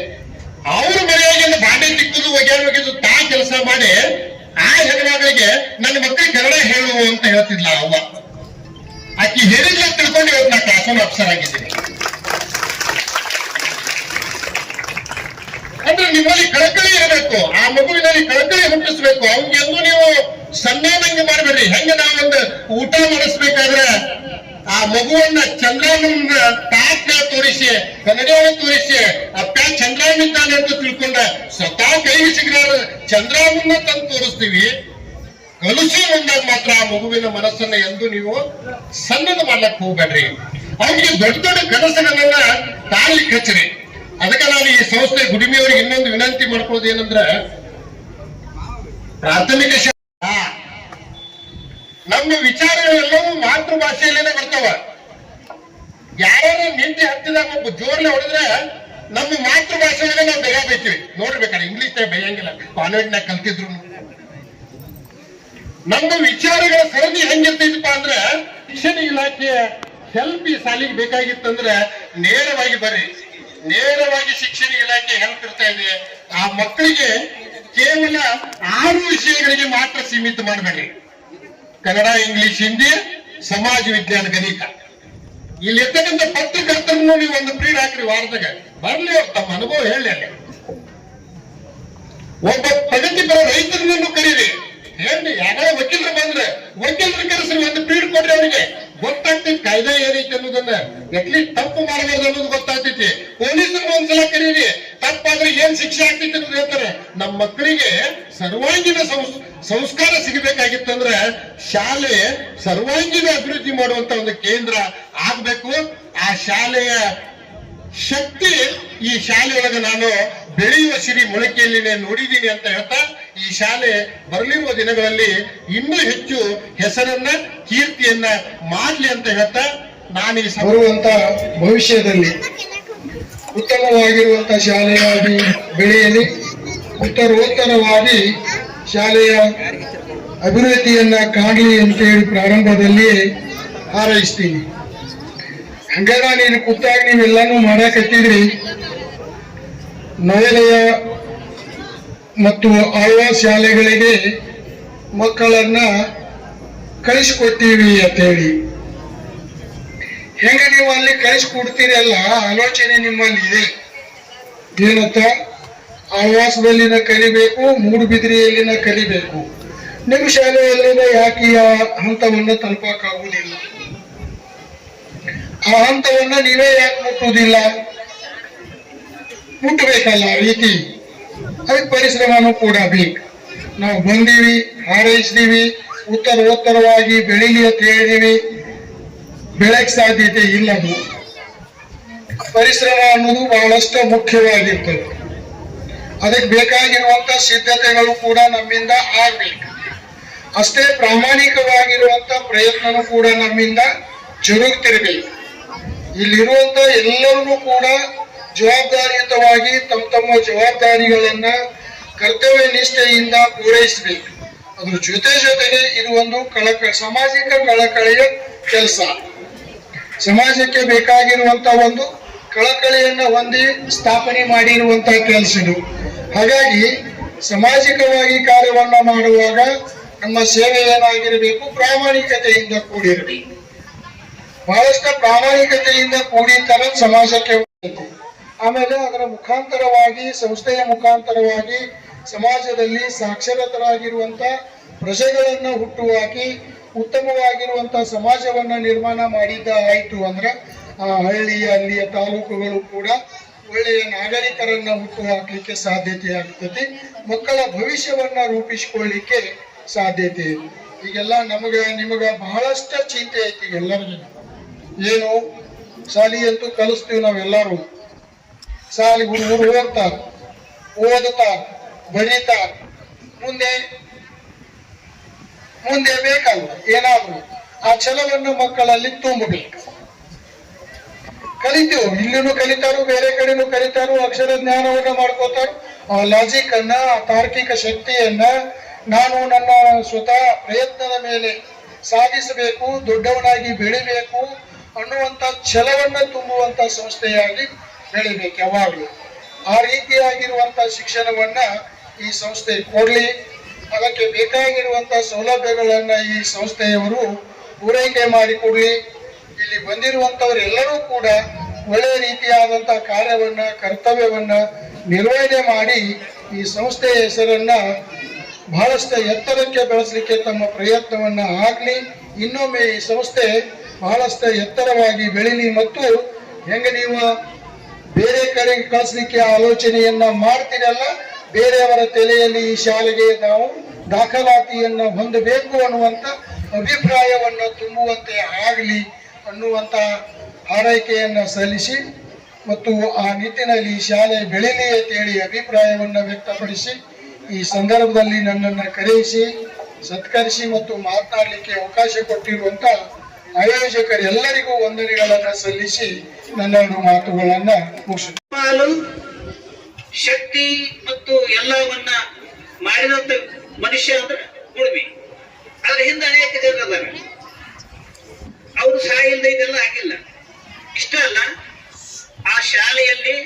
ಅವ್ರ ಮನೆಯಾಗಿಂದ ಬಾಂಡೆ ತಿಕ್ಕುದು ಒಗ್ಯಾಡ್ಬೇಕಿದ್ದು ತಾ ಕೆಲಸ ಮಾಡಿ ಆ ಹೆಣ್ಮಗಳಿಗೆ ನನ್ನ ಮಕ್ಕಳಿಗೆ ಕನ್ನಡ ಹೇಳು ಅಂತ ಹೇಳ್ತಿದ್ಲ ಅವ್ವ. ಆಕಿ ಹೇಳಿಲ್ಲ ತಿಳ್ಕೊಂಡು ಇವತ್ತು ನಾ ಕ್ಲಾಸ್ ಒನ್ ಅಫ್ಸರ್ ಆಗಿದ್ದೀನಿ. ಅಂದ್ರೆ ನಿಮ್ಮಲ್ಲಿ ಕಳಕಳಿ ಮಗುವಿನಲ್ಲಿ ಕಳಕಳಿ ಹುಟ್ಟಿಸ್ಬೇಕು. ಅವ್ನಿಗೆ ಎಂದು ನೀವು ಸನ್ಮಾನಂಗೆ ಮಾಡಬೇಡ್ರಿ. ಹೆಂಗ ನಾವೊಂದು ಊಟ ಮಾಡಿಸ್ಬೇಕಾದ್ರೆ ಆ ಮಗುವನ್ನ ಚಂದ್ರಮನ್ನ ತಾತ್ನ ತೋರಿಸಿ ಕನ್ನಡಿಯನ್ನು ತೋರಿಸಿ, ಅಪ್ಪ ಚಂದ್ರಾಮ ಇದ್ದಾನೆ ಅಂತ ತಿಳ್ಕೊಂಡ ಸ್ವತಃ ಕೈಗೆ ಸಿಗ್ರಾರ ಚಂದ್ರಾಮನ್ನ ತಂದು ತೋರಿಸ್ತೀವಿ. ಕಲುಸಿ ಬಂದಾಗ ಮಾತ್ರ ಆ ಮಗುವಿನ ಮನಸ್ಸನ್ನ ಎಂದು ನೀವು ಸಣ್ಣದ ಮಾಡ್ಲಕ್ ಹೋಗ್ಬೇಡ್ರಿ. ಅವ್ರಿಗೆ ದೊಡ್ಡ ದೊಡ್ಡ ಕನಸುಗಳನ್ನ ತಾಳ್ಲಿಕ್ಕೆ ಹಚ್ಚ್ರಿ ಅದಕ್ಕೆ ನಾನು ಈ ಸಂಸ್ಥೆ ಗುಡಿಮಿಯವರಿಗೆ ಇನ್ನೊಂದು ವಿನಂತಿ ಮಾಡ್ಕೊಳ್ಳೋದು ಏನಂದ್ರೆ, ಪ್ರಾಥಮಿಕ ಶಿಕ್ಷಣ ನಮ್ಮ ವಿಚಾರಗಳೆಲ್ಲವೂ ಮಾತೃಭಾಷೆಯಲ್ಲೇನೆ ಬರ್ತಾವ. ಯಾರು ನಿಂತಿ ಹತ್ತಿದಾಗ ಒಬ್ಬ ಜೋರ್ಲೆ ಹೊಡೆದ್ರೆ ನಮ್ಮ ಮಾತೃಭಾಷೆಯಲ್ಲೇ ನಾವು ಬೆಳೆಯಬೇಕಿವಿ ನೋಡ್ಬೇಕಾದ್ರೆ ಇಂಗ್ಲಿಷ್ ಬೆಳೆಯಂಗಿಲ್ಲ. ಕಾನ್ವೆಂಟ್ನಾಗ ಕಲ್ತಿದ್ರು. ನಮ್ಮ ವಿಚಾರಗಳ ಸರಣಿ ಹೆಂಗಿರ್ತೈತಪ್ಪ ಅಂದ್ರೆ, ಶಿಕ್ಷಣ ಇಲಾಖೆ ಹೆಲ್ಪ್ ಈ ಸಾಲಿಗೆ ಬೇಕಾಗಿತ್ತಂದ್ರೆ ನೇರವಾಗಿ ಬರ್ರಿ. ನೇರವಾಗಿ ಶಿಕ್ಷಣ ಇಲಾಖೆ ಹೆಲ್ಪ್ ಇರ್ತಾ ಇದೆ. ಆ ಮಕ್ಕಳಿಗೆ ಕೇವಲ ಆರು ವಿಷಯಗಳಿಗೆ ಮಾತ್ರ ಸೀಮಿತ ಮಾಡಬೇಡಿ ಕನ್ನಡ, ಇಂಗ್ಲಿಷ್, ಹಿಂದಿ, ಸಮಾಜ ವಿಜ್ಞಾನ ಗಣಿತ. ಇಲ್ಲಿ ಇರ್ತಕ್ಕಂಥ ಪತ್ರಕರ್ತರನ್ನು ನೀವು ಒಂದು ಪ್ರೀಡ್ ಹಾಕ್ರಿ ವಾರದಾಗ. ಬರ್ಲಿ ಅವ್ರು ತಮ್ಮ ಅನುಭವ ಹೇಳಿ ಅಲ್ಲಿ. ಒಬ್ಬ ಪ್ರಗತಿಪರ ರೈತರನ್ನು ಕರೀರಿ. ಹೇಳಿ ಯಾರ ವಕೀಲರು ಬಂದ್ರೆ, ವಕೀಲರು ಕರೆಸಿ ಒಂದು ಪೀಡ್ ಕೊಡ್ರಿ ಅವರಿಗೆ. ಗೊತ್ತಾಗ್ತೈತಿ ಕಾಯ್ದೆ ಏನೈತಿ ಅನ್ನೋದನ್ನ. ಅಟ್ಲೀಸ್ಟ್ ತಪ್ಪು ಮಾಡಬಾರ್ದು ಅನ್ನೋದು ಗೊತ್ತಾಗ್ತೈತಿ ಪೊಲೀಸರು ಒಂದ್ಸಲ ಕರೀರಿ. ತಪ್ಪಾದ್ರೆ ಏನ್ ಶಿಕ್ಷೆ ಆಗ್ತೈತಿ ಅನ್ನೋದು ಹೇಳ್ತಾರೆ. ನಮ್ಮ ಮಕ್ಕಳಿಗೆ ಸರ್ವಾಂಗೀಣ ಸಂಸ್- ಸಂಸ್ಕಾರ ಸಿಗಬೇಕಾಗಿತ್ತಂದ್ರೆ ಶಾಲೆ ಸರ್ವಾಂಗೀಣ ಅಭಿವೃದ್ಧಿ ಮಾಡುವಂತ ಒಂದು ಕೇಂದ್ರ ಆಗ್ಬೇಕು. ಆ ಶಾಲೆಯ ಶಕ್ತಿ ಈ ಶಾಲೆಯೊಳಗೆ ನಾನು ಬೆಳೆಯುವ ಸಿರಿ ಮೊಳಕೆಯಲ್ಲಿ ನೋಡಿದ್ದೀನಿ ಅಂತ ಹೇಳ್ತಾ ಈ ಶಾಲೆ ಬರಲಿರುವ ದಿನಗಳಲ್ಲಿ ಇನ್ನೂ ಹೆಚ್ಚು ಹೆಸರನ್ನ, ಕೀರ್ತಿಯನ್ನ ಮಾಡಲಿ ಅಂತ ಹೇಳ್ತಾ ನಾನು ಈ ಬರುವಂತ ಭವಿಷ್ಯದಲ್ಲಿ ಉತ್ತಮವಾಗಿರುವಂತ ಶಾಲೆಯಾಗಿ ಬೆಳೆಯಲಿ. ಉತ್ತರೋತ್ತರವಾಗಿ ಶಾಲೆಯ ಅಭಿವೃದ್ಧಿಯನ್ನ ಕಾಣಲಿ ಅಂತೇಳಿ ಪ್ರಾರಂಭದಲ್ಲಿ ಹಾರೈಸ್ತೀನಿ. ಹಂಗಾರ ನೀನು ಕೂತಾಗ ನೀವೆಲ್ಲಾನು ಮಾಡಕತ್ತಿದ್ರಿ. ನವೋದಯ ಮತ್ತು ಆಯಾ ಶಾಲೆಗಳಿಗೆ ಮಕ್ಕಳನ್ನ ಕಳಿಸ್ಕೊಡ್ತೀವಿ ಅಂತೇಳಿ ಹೆಂಗ ನೀವು ಅಲ್ಲಿ ಕಳಿಸ್ಕೊಡ್ತೀರಲ್ಲ, ಆಲೋಚನೆ ನಿಮ್ಮಲ್ಲಿ ಇದೆ. ಏನಂತ? ಆವಾಸದಲ್ಲಿನ ಕಲಿಬೇಕು, ಮೂಡುಬಿದಿರೆಯಲ್ಲಿನ ಕಲಿಬೇಕು. ನಿಮ್ಮ ಶಾಲೆಯಲ್ಲಿನ ಯಾಕೆ ಆ ಹಂತವನ್ನ ತಲುಪಕ್ಕಾಗುವುದಿಲ್ಲ ಆ ಹಂತವನ್ನ ನೀವೇ ಯಾಕೆ ಮುಟ್ಟುವುದಿಲ್ಲ ಮುಟ್ಟಬೇಕಲ್ಲ ರೀತಿ. ಅದಕ್ಕೆ ಪರಿಶ್ರಮನೂ ಕೂಡ ಬೇಕು ನಾವು ಬಂದೀವಿ ಹಾರೈಸಿದೀವಿ ಉತ್ತರೋತ್ತರವಾಗಿ ಬೆಳಿಲಿ ಅಂತ ಹೇಳಿದೀವಿ. ಬೆಳಕ್ ಸಾಧ್ಯತೆ ಇಲ್ಲದು ಪರಿಶ್ರಮ ಅನ್ನೋದು ಬಹಳಷ್ಟು ಮುಖ್ಯವಾಗಿರ್ತದೆ. ಅದಕ್ಕೆ ಬೇಕಾಗಿರುವಂತ ಸಿದ್ಧತೆಗಳು ಕೂಡ ನಮ್ಮಿಂದ ಆಗ್ಬೇಕು. ಅಷ್ಟೇ ಪ್ರಾಮಾಣಿಕವಾಗಿರುವಂತ ಪ್ರಯತ್ನನೂ ಕೂಡ ನಮ್ಮಿಂದ ಜರುಗುತ್ತಿರಬೇಕು ಇಲ್ಲಿರುವಂತ ಎಲ್ಲರೂ ಕೂಡ ಜವಾಬ್ದಾರಿಯುತವಾಗಿ ತಮ್ಮ ತಮ್ಮ ಜವಾಬ್ದಾರಿಗಳನ್ನ ಕರ್ತವ್ಯ ನಿಷ್ಠೆಯಿಂದ ಪೂರೈಸಬೇಕು. ಅದ್ರ ಜೊತೆ ಜೊತೆಗೆ ಇದು ಒಂದು ಕಳಕ, ಸಾಮಾಜಿಕ ಕಳಕಳಿಯ ಕೆಲಸ. ಸಮಾಜಕ್ಕೆ ಬೇಕಾಗಿರುವಂತ ಒಂದು ಕಳಕಳಿಯನ್ನ ಹೊಂದಿ ಸ್ಥಾಪನೆ ಮಾಡಿರುವಂತ ಕೆಲಸ ಇದು. ಹಾಗಾಗಿ ಸಾಮಾಜಿಕವಾಗಿ ಕಾರ್ಯವನ್ನ ಮಾಡುವಾಗ ನಮ್ಮ ಸೇವೆ ಏನಾಗಿರಬೇಕು, ಪ್ರಾಮಾಣಿಕತೆಯಿಂದ ಕೂಡಿರಬೇಕು. ಬಹಳಷ್ಟು ಪ್ರಾಮಾಣಿಕತೆಯಿಂದ ಕೂಡಿತರ ಸಮಾಜಕ್ಕೆ. ಆಮೇಲೆ ಅದರ ಮುಖಾಂತರವಾಗಿ, ಸಂಸ್ಥೆಯ ಮುಖಾಂತರವಾಗಿ, ಸಮಾಜದಲ್ಲಿ ಸಾಕ್ಷರತರಾಗಿರುವಂತ ಪ್ರಜೆಗಳನ್ನ ಹುಟ್ಟುಹಾಕಿ, ಉತ್ತಮವಾಗಿರುವಂತ ಸಮಾಜವನ್ನ ನಿರ್ಮಾಣ ಮಾಡಿದ್ದ ಆಯ್ತು ಅಂದ್ರೆ, ಆ ಹಳ್ಳಿಯ ಅಲ್ಲಿಯ ತಾಲೂಕುಗಳು ಕೂಡ ಒಳ್ಳೆಯ ನಾಗರಿಕರನ್ನ ಹುಟ್ಟು ಹಾಕಲಿಕ್ಕೆ ಸಾಧ್ಯತೆ ಆಗ್ತದೆ. ಮಕ್ಕಳ ಭವಿಷ್ಯವನ್ನ ರೂಪಿಸಿಕೊಳ್ಳಿಕ್ಕೆ ಸಾಧ್ಯತೆ ಇದೆ. ಈಗೆಲ್ಲ ನಮಗ, ನಿಮಗ ಬಹಳಷ್ಟು ಚಿಂತೆ ಐತಿ ಎಲ್ಲರಿಗೂ ಏನು ಶಾಲಿ ಅಂತೂ ಕಲಿಸ್ತೀವಿ ನಾವೆಲ್ಲರೂ. ಶಾಲಿ ಹುಡುಗರು ಹೋಗ್ತಾರ, ಓದುತ್ತಾರ, ಬರೀತಾರ. ಮುಂದೆ ಮುಂದೆ ಬೇಕಲ್ಲ ಏನಾದರೂ ಆ ಛಲವನ್ನು ಮಕ್ಕಳಲ್ಲಿ ತುಂಬಬೇಕು. ಕಲಿತೇವು, ಇಲ್ಲಿನೂ ಕಲಿತಾರು, ಬೇರೆ ಕಡೆನೂ ಕಲಿತಾರು, ಅಕ್ಷರ ಜ್ಞಾನವನ್ನ ಮಾಡ್ಕೋತಾರು. ಆ ಲಾಜಿಕ್ ಅನ್ನ, ಆ ತಾರ್ಕಿಕ ಶಕ್ತಿಯನ್ನ ನಾನು ನನ್ನ ಸ್ವತಃ ಪ್ರಯತ್ನದ ಮೇಲೆ ಸಾಧಿಸಬೇಕು, ದೊಡ್ಡವನಾಗಿ ಬೆಳಿಬೇಕು ಅನ್ನುವಂತ ಛಲವನ್ನ ತುಂಬುವಂತ ಸಂಸ್ಥೆಯಾಗಿ ಬೆಳಿಬೇಕು ಯಾವಾಗಲೂ. ಆ ರೀತಿಯಾಗಿರುವಂತ ಶಿಕ್ಷಣವನ್ನ ಈ ಸಂಸ್ಥೆ ಕೊಡಲಿ. ಅದಕ್ಕೆ ಬೇಕಾಗಿರುವಂಥ ಸೌಲಭ್ಯಗಳನ್ನ ಈ ಸಂಸ್ಥೆಯವರು ಪೂರೈಕೆ ಮಾಡಿಕೊಡ್ಲಿ ಇಲ್ಲಿ ಬಂದಿರುವಂತವರೆಲ್ಲರೂ ಕೂಡ ಒಳ್ಳೆಯ ರೀತಿಯಾದಂತ ಕಾರ್ಯವನ್ನ, ಕರ್ತವ್ಯವನ್ನ ನಿರ್ವಹಣೆ ಮಾಡಿ ಈ ಸಂಸ್ಥೆಯ ಹೆಸರನ್ನ ಬಹಳಷ್ಟು ಎತ್ತರಕ್ಕೆ ಬೆಳೆಸಲಿಕ್ಕೆ ತಮ್ಮ ಪ್ರಯತ್ನವನ್ನ ಆಗ್ಲಿ. ಇನ್ನೊಮ್ಮೆ ಈ ಸಂಸ್ಥೆ ಬಹಳಷ್ಟು ಎತ್ತರವಾಗಿ ಬೆಳಿಲಿ ಮತ್ತು ಹೆಂಗೆ ನೀವು ಬೇರೆ ಕಡೆ ಕಳಿಸ್ಲಿಕ್ಕೆ ಆಲೋಚನೆಯನ್ನ ಮಾಡ್ತೀರಲ್ಲ, ಬೇರೆಯವರ ತಲೆಯಲ್ಲಿ ಈ ಶಾಲೆಗೆ ನಾವು ದಾಖಲಾತಿಯನ್ನ ಹೊಂದಬೇಕು ಅನ್ನುವಂತ ಅಭಿಪ್ರಾಯವನ್ನ ತುಂಬುವಂತೆ ಆಗಲಿ ಅನ್ನುವಂತ ಹಾರೈಕೆಯನ್ನ ಸಲ್ಲಿಸಿ ಮತ್ತು ಆ ನಿಟ್ಟಿನಲ್ಲಿ ಈ ಶಾಲೆ ಬೆಳೀಲಿ ಅಂತೇಳಿ ಅಭಿಪ್ರಾಯವನ್ನ ವ್ಯಕ್ತಪಡಿಸಿ, ಈ ಸಂದರ್ಭದಲ್ಲಿ ನನ್ನನ್ನು ಕರೆಯಿಸಿ, ಸತ್ಕರಿಸಿ ಮತ್ತು ಮಾತನಾಡಲಿಕ್ಕೆ ಅವಕಾಶ ಕೊಟ್ಟಿರುವಂತ ಆಯೋಜಕರೆಲ್ಲರಿಗೂ ವಂದನೆಗಳನ್ನು ಸಲ್ಲಿಸಿ ನನ್ನೆರಡು ಮಾತುಗಳನ್ನ ಪಾಲು, ಶಕ್ತಿ ಮತ್ತು ಎಲ್ಲವನ್ನ ಮಾಡಿದಂತ ಮನುಷ್ಯ ಅಂದ್ರೆ ಉಳುಮೆ. ಅದ್ರ ಹಿಂದೆ ಅನೇಕ ಜನರದಾರ ಅವರು ಸಹಾಯ ಇದೆಲ್ಲ ಆಗಿಲ್ಲ. ಇಷ್ಟ ಅಲ್ಲ, ಆ ಶಾಲೆಯಲ್ಲಿ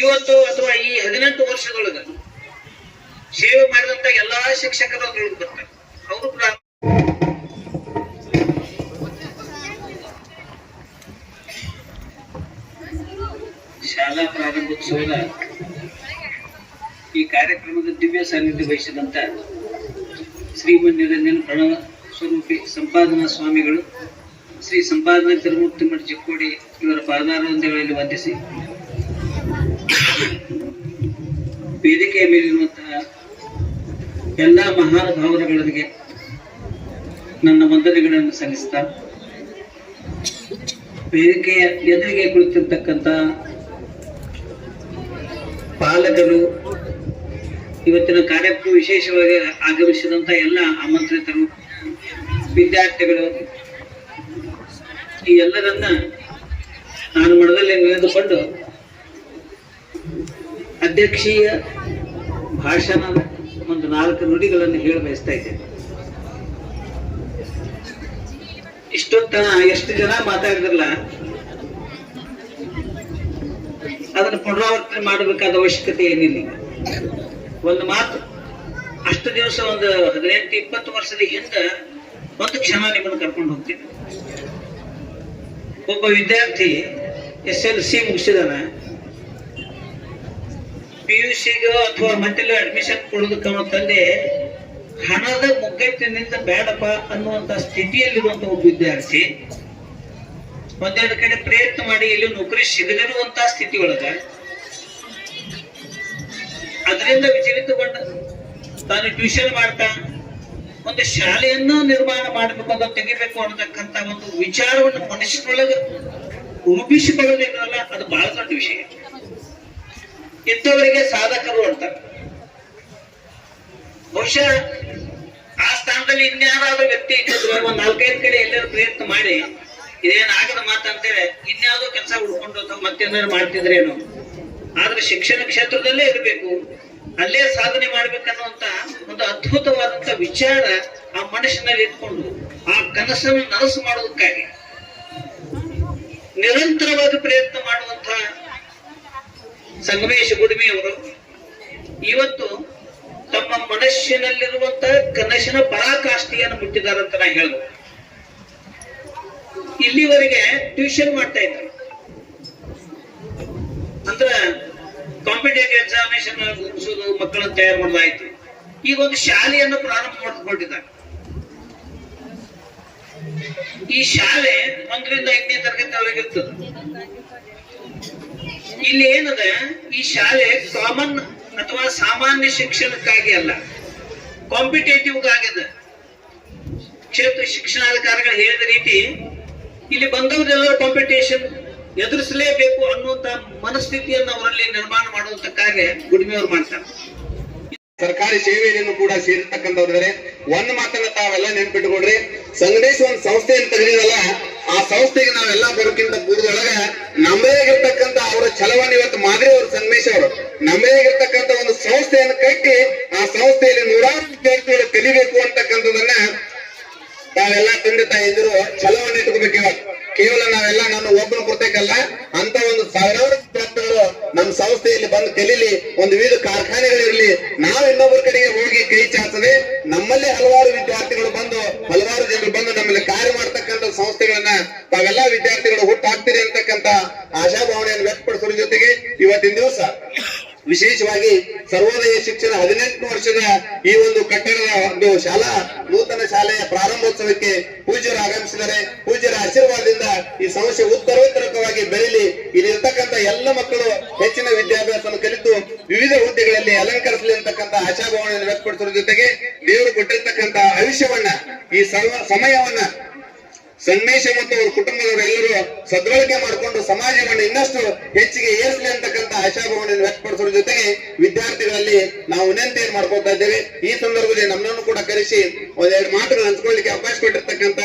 ಇವತ್ತು ಅಥವಾ ಈ ಹದಿನೆಂಟು ವರ್ಷದೊಳಗ ಸೇವೆ ಮಾಡಿದಂತ ಎಲ್ಲಾ ಶಿಕ್ಷಕರು ಬರ್ತಾರೆ ಅವರು ಕೂಡ ಶಾಲಾ ಪ್ರಾರಂಭೋತ್ಸವದ ಈ ಕಾರ್ಯಕ್ರಮದ ದಿವ್ಯ ಸಾನ್ನಿಧ್ಯ ವಹಿಸಿದಂತ ಶ್ರೀಮನ್ ನಿರಂಜನ ಪ್ರಣವ ಸ್ವರೂಪಿ ಸಂಪಾದನಾ ಸ್ವಾಮಿಗಳು, ಶ್ರೀ ಸಂಪಾದನಾ ತಿರುಮೂರ್ತಿ ಮಠ ಚಿಕ್ಕೋಡಿ ಇವರ ಪಾದಾರವಂದಗಳಲ್ಲಿ ವಂದಿಸಿ ವೇದಿಕೆಯ ಮೇಲಿರುವಂತಹ ಎಲ್ಲ ಮಹಾನುಭಾವರುಗಳಿಗೆ ನನ್ನ ವಂದನೆಗಳನ್ನು ಸಲ್ಲಿಸ್ತಾ, ವೇದಿಕೆಯ ಎದುರಿಗೆ ಕುಳಿತಿರ್ತಕ್ಕಂಥ ಪಾಲಕರು ಇವತ್ತಿನ ಕಾರ್ಯಕ್ಕೂ ವಿಶೇಷವಾಗಿ ಆಗಮಿಸಿದಂತ ಎಲ್ಲ ಆಮಂತ್ರಿತರು, ವಿದ್ಯಾರ್ಥಿಗಳು, ಈ ಎಲ್ಲರನ್ನ ನಾನು ಮನದಲ್ಲಿ ನೆನೆದುಕೊಂಡು ಅಧ್ಯಕ್ಷೀಯ ಭಾಷಣ ಒಂದು ನಾಲ್ಕು ನುಡಿಗಳನ್ನು ಹೇಳ ಬಯಸ್ತಾ ಇದ್ದೇನೆ. ಇಷ್ಟೊತ್ತ ಎಷ್ಟು ಜನ ಮಾತಾಡಿದ್ರಲ್ಲ ಅದನ್ನು ಪುನರಾವರ್ತನೆ ಮಾಡಬೇಕಾದ ಅವಶ್ಯಕತೆ ಏನಿಲ್ಲ. ಒಂದು ಮಾತು, ಅಷ್ಟು ದಿವಸ ಒಂದು ಹದಿನೆಂಟು, ಇಪ್ಪತ್ತು ವರ್ಷದ ಹಿಂದೆ ಒಂದು ಕ್ಷಣ ನಿಮ್ಮನ್ನು ಕರ್ಕೊಂಡು ಹೋಗ್ತೀನಿ ಒಬ್ಬ ವಿದ್ಯಾರ್ಥಿ ಎಸ್ ಎಲ್ ಸಿ ಮುಗಿಸಿದಾನ ಪಿ ಯು ಸಿಗೋ ಅಥವಾ ಮತ್ತೆಲ್ಲ ಅಡ್ಮಿಷನ್ ಕೊಡೋದಕ್ಕೆ ಅವನ ತಂದೆ, ಹಣದ ಮುಗ್ಗಟ್ಟಿನಿಂದ ಬೇಡಪ್ಪ ಅನ್ನುವಂತ ಸ್ಥಿತಿಯಲ್ಲಿರುವಂತ ಒಬ್ಬ ವಿದ್ಯಾರ್ಥಿ ಒಂದೆರಡು ಕಡೆ ಪ್ರಯತ್ನ ಮಾಡಿ ಎಲ್ಲಿ ನೌಕರಿ ಸಿಗದಿರುವಂತ ಸ್ಥಿತಿ ಒಳಗ ಅದರಿಂದ ವಿಚಲಿತಗೊಂಡ ತಾನು ಟ್ಯೂಷನ್ ಮಾಡ್ತಾ ಒಂದು ಶಾಲೆಯನ್ನ ನಿರ್ಮಾಣ ಮಾಡಬೇಕು ಅಂತ ತೆಗಿಬೇಕು ಅನ್ನತಕ್ಕಂತ ಒಂದು ವಿಚಾರವನ್ನು ಮನುಷ್ಯನೊಳಗ ರೂಪಿಸಿಕೊಳ್ಳೋದೇನಲ್ಲ ಅದು ಬಹಳ ದೊಡ್ಡ ವಿಷಯ. ಇಂಥವರಿಗೆ ಸಾಧಕರು ಅಂತಾರೆ. ಬಹುಶಃ ಆ ಸ್ಥಾನದಲ್ಲಿ ಇನ್ಯಾರಾದ್ರೂ ವ್ಯಕ್ತಿ ಇದ್ದಿದ್ರೆ ಒಂದು ನಾಲ್ಕೈದು ಕಡೆ ಎಲ್ಲರೂ ಪ್ರಯತ್ನ ಮಾಡಿ ಇದೇನ್ ಆಗದ ಮಾತಂತೇಳಿ ಇನ್ಯಾವುದೋ ಕೆಲಸ ಉಳ್ಕೊಂಡು ಮತ್ತೇನಾದ್ರು ಮಾಡ್ತಿದ್ರೇನು? ಆದ್ರೆ ಶಿಕ್ಷಣ ಕ್ಷೇತ್ರದಲ್ಲೇ ಇರಬೇಕು. ಅಲ್ಲೇ ಸಾಧನೆ ಮಾಡ್ಬೇಕನ್ನುವಂತ ಒಂದು ಅದ್ಭುತವಾದಂತ ವಿಚಾರ ಆ ಮನುಷ್ಯನಲ್ಲಿ ಇಟ್ಕೊಂಡು ಆ ಕನಸನ್ನು ನನಸು ಮಾಡೋದಕ್ಕಾಗಿ ನಿರಂತರವಾಗಿ ಪ್ರಯತ್ನ ಮಾಡುವಂತ ಸಂಗಮೇಶ ಗುಡಿಮಿ ಅವರು ಇವತ್ತು ತಮ್ಮ ಮನಸ್ಸಿನಲ್ಲಿರುವಂತ ಕನಸಿನ ಪರಾಕಾಷ್ಠೆಯನ್ನು ಮುಟ್ಟಿದ್ದಾರೆ ಅಂತ ನಾ ಹೇಳ್ಬೋದು ಇಲ್ಲಿವರೆಗೆ ಟ್ಯೂಷನ್ ಮಾಡ್ತಾ ಇದ್ರು. ಅಂದ್ರ ಕಾಂಪಿಟೇಟಿವ್ ಎಕ್ಸಾಮಿನೇಷನ್ ಮುಗಿಸೋದು ಮಕ್ಕಳನ್ನು ತಯಾರು ಮಾಡೋದಾಯ್ತು ಈಗ ಒಂದು ಶಾಲೆಯನ್ನು ಪ್ರಾರಂಭ ಮಾಡಿಕೊಂಡಿದ್ದಾರೆ. ಈ ಶಾಲೆ ಒಂದರಿಂದ ಐದನೇ ತರಗತಿವರೆಗೆ ಇರ್ತದೆ. ಇಲ್ಲಿ ಏನದ? ಈ ಶಾಲೆ ಕಾಮನ್ ಅಥವಾ ಸಾಮಾನ್ಯ ಶಿಕ್ಷಣಕ್ಕಾಗಿ ಅಲ್ಲ ಕಾಂಪಿಟೇಟಿವ್ ಆಗಿದೆ ಕ್ಷೇತ್ರ ಶಿಕ್ಷಣಾಧಿಕಾರಿಗಳು ಹೇಳಿದ ರೀತಿ ಇಲ್ಲಿ ಬಂದವರೆಲ್ಲ ಕಾಂಪಿಟೇಷನ್ ಎದುರಿಸಲೇಬೇಕು ಅನ್ನುವಂತ ಮನಸ್ಥಿತಿಯನ್ನು ಅವರಲ್ಲಿ ನಿರ್ಮಾಣ ಮಾಡುವಂತ ಕಾರ್ಯ ಗುಡಿಮೆಯವರು ಮಾಡ್ತಾರೆ. ಸರ್ಕಾರಿ ಸೇವೆಯನ್ನು ಕೂಡ ಸೇರಿರ್ತಕ್ಕಂಥವ್ರಿದ್ದಾರೆ ಒಂದ್ ಮಾತನ್ನ ತಾವೆಲ್ಲ ನೆನ್ಪಿಟ್ಕೊಡ್ರಿ ಸಂಗಮೇಶ್ ಒಂದ್ ಸಂಸ್ಥೆಯನ್ನು ತೆಗೆದಿದಲ್ಲ, ಆ ಸಂಸ್ಥೆಗೆ ನಾವೆಲ್ಲ ಬರೋಕ್ಕಿಂತ ಪೂರ್ವದೊಳಗ ನಮ್ಮದಾಗಿರ್ತಕ್ಕಂಥ ಅವರ ಛಲವನ್ನು ಇವತ್ತು ಮಾದರಿ ಅವರು ಸಂಗಮೇಶ್ ಅವರು. ನಮ್ಮದಾಗಿರ್ತಕ್ಕಂಥ ಒಂದು ಸಂಸ್ಥೆಯನ್ನು ಕಟ್ಟಿ ಆ ಸಂಸ್ಥೆಯಲ್ಲಿ ನೂರಾರು ವಿದ್ಯಾರ್ಥಿಗಳು ಕಲಿಬೇಕು ಅಂತಕ್ಕಂಥದನ್ನ ತಾವೆಲ್ಲ ತಂದೆ ತಾಯಿದ್ರು ಛಲವನ್ನು ಇಟ್ಕೋಬೇಕು ಇವಾಗ. ಕೇವಲ ನಾವೆಲ್ಲ ನಾನು ಒಬ್ಬನ ಕೊಡ್ತೇಕಲ್ಲ ಅಂತ ಒಂದು ಸಾವಿರಾರು ವಿದ್ಯಾರ್ಥಿಗಳು ನಮ್ಮ ಸಂಸ್ಥೆಯಲ್ಲಿ ಬಂದು ಕಲೀಲಿ ಒಂದು ವಿವಿಧ ಕಾರ್ಖಾನೆಗಳಿರಲಿ, ನಾವು ಇನ್ನೊಬ್ಬರ ಕಡೆಗೆ ಹೋಗಿ ಕೈ ಚಾಚದೆ ನಮ್ಮಲ್ಲಿ ಹಲವಾರು ವಿದ್ಯಾರ್ಥಿಗಳು ಬಂದು, ಹಲವಾರು ಜನರು ಬಂದು ನಮ್ಮಲ್ಲಿ ಕಾರ್ಯ ಮಾಡ್ತಕ್ಕಂಥ ಸಂಸ್ಥೆಗಳನ್ನ ತಾವೆಲ್ಲ ವಿದ್ಯಾರ್ಥಿಗಳು ಹುಟ್ಟಾಗ್ತೀರಿ ಅಂತಕ್ಕಂಥ ಆಶಾಭಾವನೆಯನ್ನು ವ್ಯಕ್ತಪಡಿಸೋದ್ರ ಜೊತೆಗೆ ಇವತ್ತಿನ ದಿವಸ ವಿಶೇಷವಾಗಿ ಸರ್ವೋದಯ ಶಿಕ್ಷಣ ಹದಿನೆಂಟು ವರ್ಷದ ಈ ಒಂದು ಕಟ್ಟಡದ ಒಂದು ಶಾಲಾ, ನೂತನ ಶಾಲೆಯ ಪ್ರಾರಂಭೋತ್ಸವಕ್ಕೆ ಪೂಜ್ಯರು ಆಗಮಿಸಿದರೆ, ಪೂಜ್ಯರ ಆಶೀರ್ವಾದದಿಂದ ಈ ಸಮಸ್ಯೆ ಉತ್ತರೋತ್ತರಕವಾಗಿ ಬೆರೀಲಿ ಇಲ್ಲಿರ್ತಕ್ಕಂಥ ಎಲ್ಲ ಮಕ್ಕಳು ಹೆಚ್ಚಿನ ವಿದ್ಯಾಭ್ಯಾಸವನ್ನು ಕಲಿತು ವಿವಿಧ ಹುದ್ದೆಗಳಲ್ಲಿ ಅಲಂಕರಿಸಲಿ ಅಂತಕ್ಕಂಥ ಆಶಾಭಾವನೆಯನ್ನು ವ್ಯಕ್ತಪಡಿಸುವ ಜೊತೆಗೆ ದೇವರು ಕೊಟ್ಟಿರ್ತಕ್ಕಂಥ ಆಯುಷ್ಯವನ್ನ ಈ ಸಮಯವನ್ನ ಸಂಗಮೇಶ ಮತ್ತು ಅವ್ರ ಕುಟುಂಬದವರೆಲ್ಲರೂ ಸದ್ಬಳಕೆ ಮಾಡಿಕೊಂಡು ಸಮಾಜವನ್ನು ಇನ್ನಷ್ಟು ಹೆಚ್ಚಿಗೆ ಏರಿಸಲಿ ಅಂತಕ್ಕಂಥ ಆಶಾಭಾವನೆಯನ್ನು ವ್ಯಕ್ತಪಡಿಸೋದ್ರ ಜೊತೆಗೆ ವಿದ್ಯಾರ್ಥಿಗಳಲ್ಲಿ ನಾವು ವಿನಂತಿಯನ್ನು ಮಾಡ್ಕೊತಾ ಇದ್ದೇವೆ. ಈ ಸಂದರ್ಭದಲ್ಲಿ ನಮ್ಮನ್ನು ಕೂಡ ಕರೆಸಿ ಒಂದೆರಡು ಮಾತುಗಳು ಹಂಚ್ಕೊಳ್ಳಿಕ್ಕೆ ಅವಕಾಶ ಕೊಟ್ಟಿರ್ತಕ್ಕಂಥ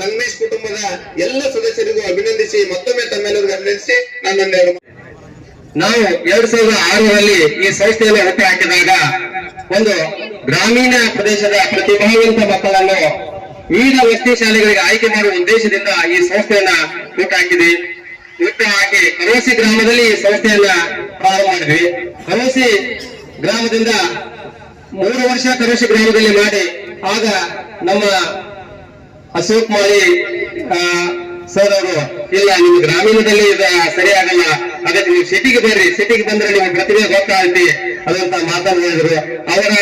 ಸಂಗಮೇಶ್ ಕುಟುಂಬದ ಎಲ್ಲ ಸದಸ್ಯರಿಗೂ ಅಭಿನಂದಿಸಿ ಮತ್ತೊಮ್ಮೆ ತಮ್ಮೆಲ್ಲರಿಗೂ ಅಭಿನಂದಿಸಿ ನಾನೊಂದೆರಡು ನಾವು ಎರಡ್ ಸಾವಿರದ ಆರರಲ್ಲಿ ಈ ಸಂಸ್ಥೆಯನ್ನು ಹುಟ್ಟು ಹಾಕಿದಾಗ ಒಂದು ಗ್ರಾಮೀಣ ಪ್ರದೇಶದ ಪ್ರತಿಭಾವಂತ ಮಕ್ಕಳನ್ನು ವಿವಿಧ ವಸತಿ ಶಾಲೆಗಳಿಗೆ ಆಯ್ಕೆ ಮಾಡುವ ಉದ್ದೇಶದಿಂದ ಈ ಸಂಸ್ಥೆಯನ್ನ ಹುಟ್ಟು ಹಾಕಿದೆ ಹುಟ್ಟು ಹಾಕಿ ಕರೋಸಿ ಗ್ರಾಮದಲ್ಲಿ ಈ ಸಂಸ್ಥೆಯನ್ನ ಪ್ರಾರಂಭ ಮಾಡಿದ್ವಿ. ಕರೋಸಿ ಗ್ರಾಮದಿಂದ ಮೂರು ವರ್ಷ ಕರೋಸಿ ಗ್ರಾಮದಲ್ಲಿ ಮಾಡಿ, ಆಗ ನಮ್ಮ ಅಶೋಕ್ ಮಾಳಿ ಸರ್ ಅವರು, ಇಲ್ಲ, ನಿಮ್ಮ ಗ್ರಾಮೀಣದಲ್ಲಿ ಇದು ಸರಿಯಾಗಲ್ಲ ಅದಕ್ಕೆ ನೀವು ಸಿಟಿಗೆ ಬರ್ರಿ. ಸಿಟಿಗೆ ಬಂದ್ರೆ ನಿಮ್ಗೆ ಪ್ರತಿಭೆ ಗೊತ್ತಾಗುತ್ತೆ ಅದಂತ ಮಾತನಾಡಿದ್ರು ಅವರ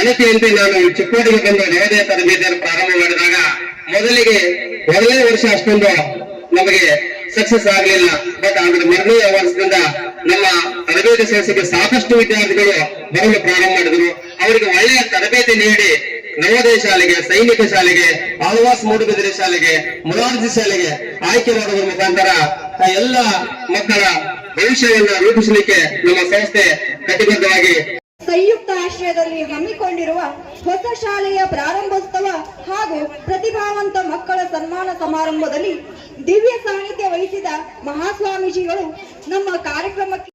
ಅನತಿಯಂತೆ ನಾನು ಚಿಕ್ಕೋಡಿಗೆ ಬಂದು ನವೋದಯ ತರಬೇತಿಯನ್ನು ಪ್ರಾರಂಭ ಮಾಡಿದಾಗ ಮೊದಲಿಗೆ ಮೊದಲನೇ ವರ್ಷ ಅಷ್ಟೊಂದು ನಮಗೆ ಸಕ್ಸಸ್ ಆಗಲಿಲ್ಲ. ಬಟ್ ಆದ್ರೆ ಮೊದಲನೇ ವರ್ಷದಿಂದ ನಮ್ಮ ತರಬೇತಿ ಸಂಸ್ಥೆಗೆ ಸಾಕಷ್ಟು ವಿದ್ಯಾರ್ಥಿಗಳು ಬರಲು ಪ್ರಾರಂಭ ಮಾಡಿದ್ರು. ಅವರಿಗೆ ಒಳ್ಳೆಯ ತರಬೇತಿ ನೀಡಿ ನವೋದಯ ಶಾಲೆಗೆ, ಸೈನಿಕ ಶಾಲೆಗೆ, ಆಳ್ವಾಸ್ ಮೂಡುಬಿದಿರೆ ಶಾಲೆಗೆ, ಮುರಾರ್ಜಿ ಶಾಲೆಗೆ ಆಯ್ಕೆ ಮಾಡುವ ಮುಖಾಂತರ ಎಲ್ಲ ಮಕ್ಕಳ ಭವಿಷ್ಯವನ್ನ ರೂಪಿಸಲಿಕ್ಕೆ ನಮ್ಮ ಸಂಸ್ಥೆ ಕಟಿಬದ್ಧವಾಗಿ ಸಂಯುಕ್ತ ಆಶ್ರಯದಲ್ಲಿ ಹಮ್ಮಿಕೊಂಡಿರುವ ಹೊಸ ಶಾಲೆಯ ಪ್ರಾರಂಭೋತ್ಸವ ಹಾಗೂ ಪ್ರತಿಭಾವಂತ ಮಕ್ಕಳ ಸನ್ಮಾನ ಸಮಾರಂಭದಲ್ಲಿ ದಿವ್ಯ ಸಾನ್ನಿಧ್ಯ ವಹಿಸಿದ ಮಹಾಸ್ವಾಮೀಜಿಗಳು ನಮ್ಮ ಕಾರ್ಯಕ್ರಮಕ್ಕೆ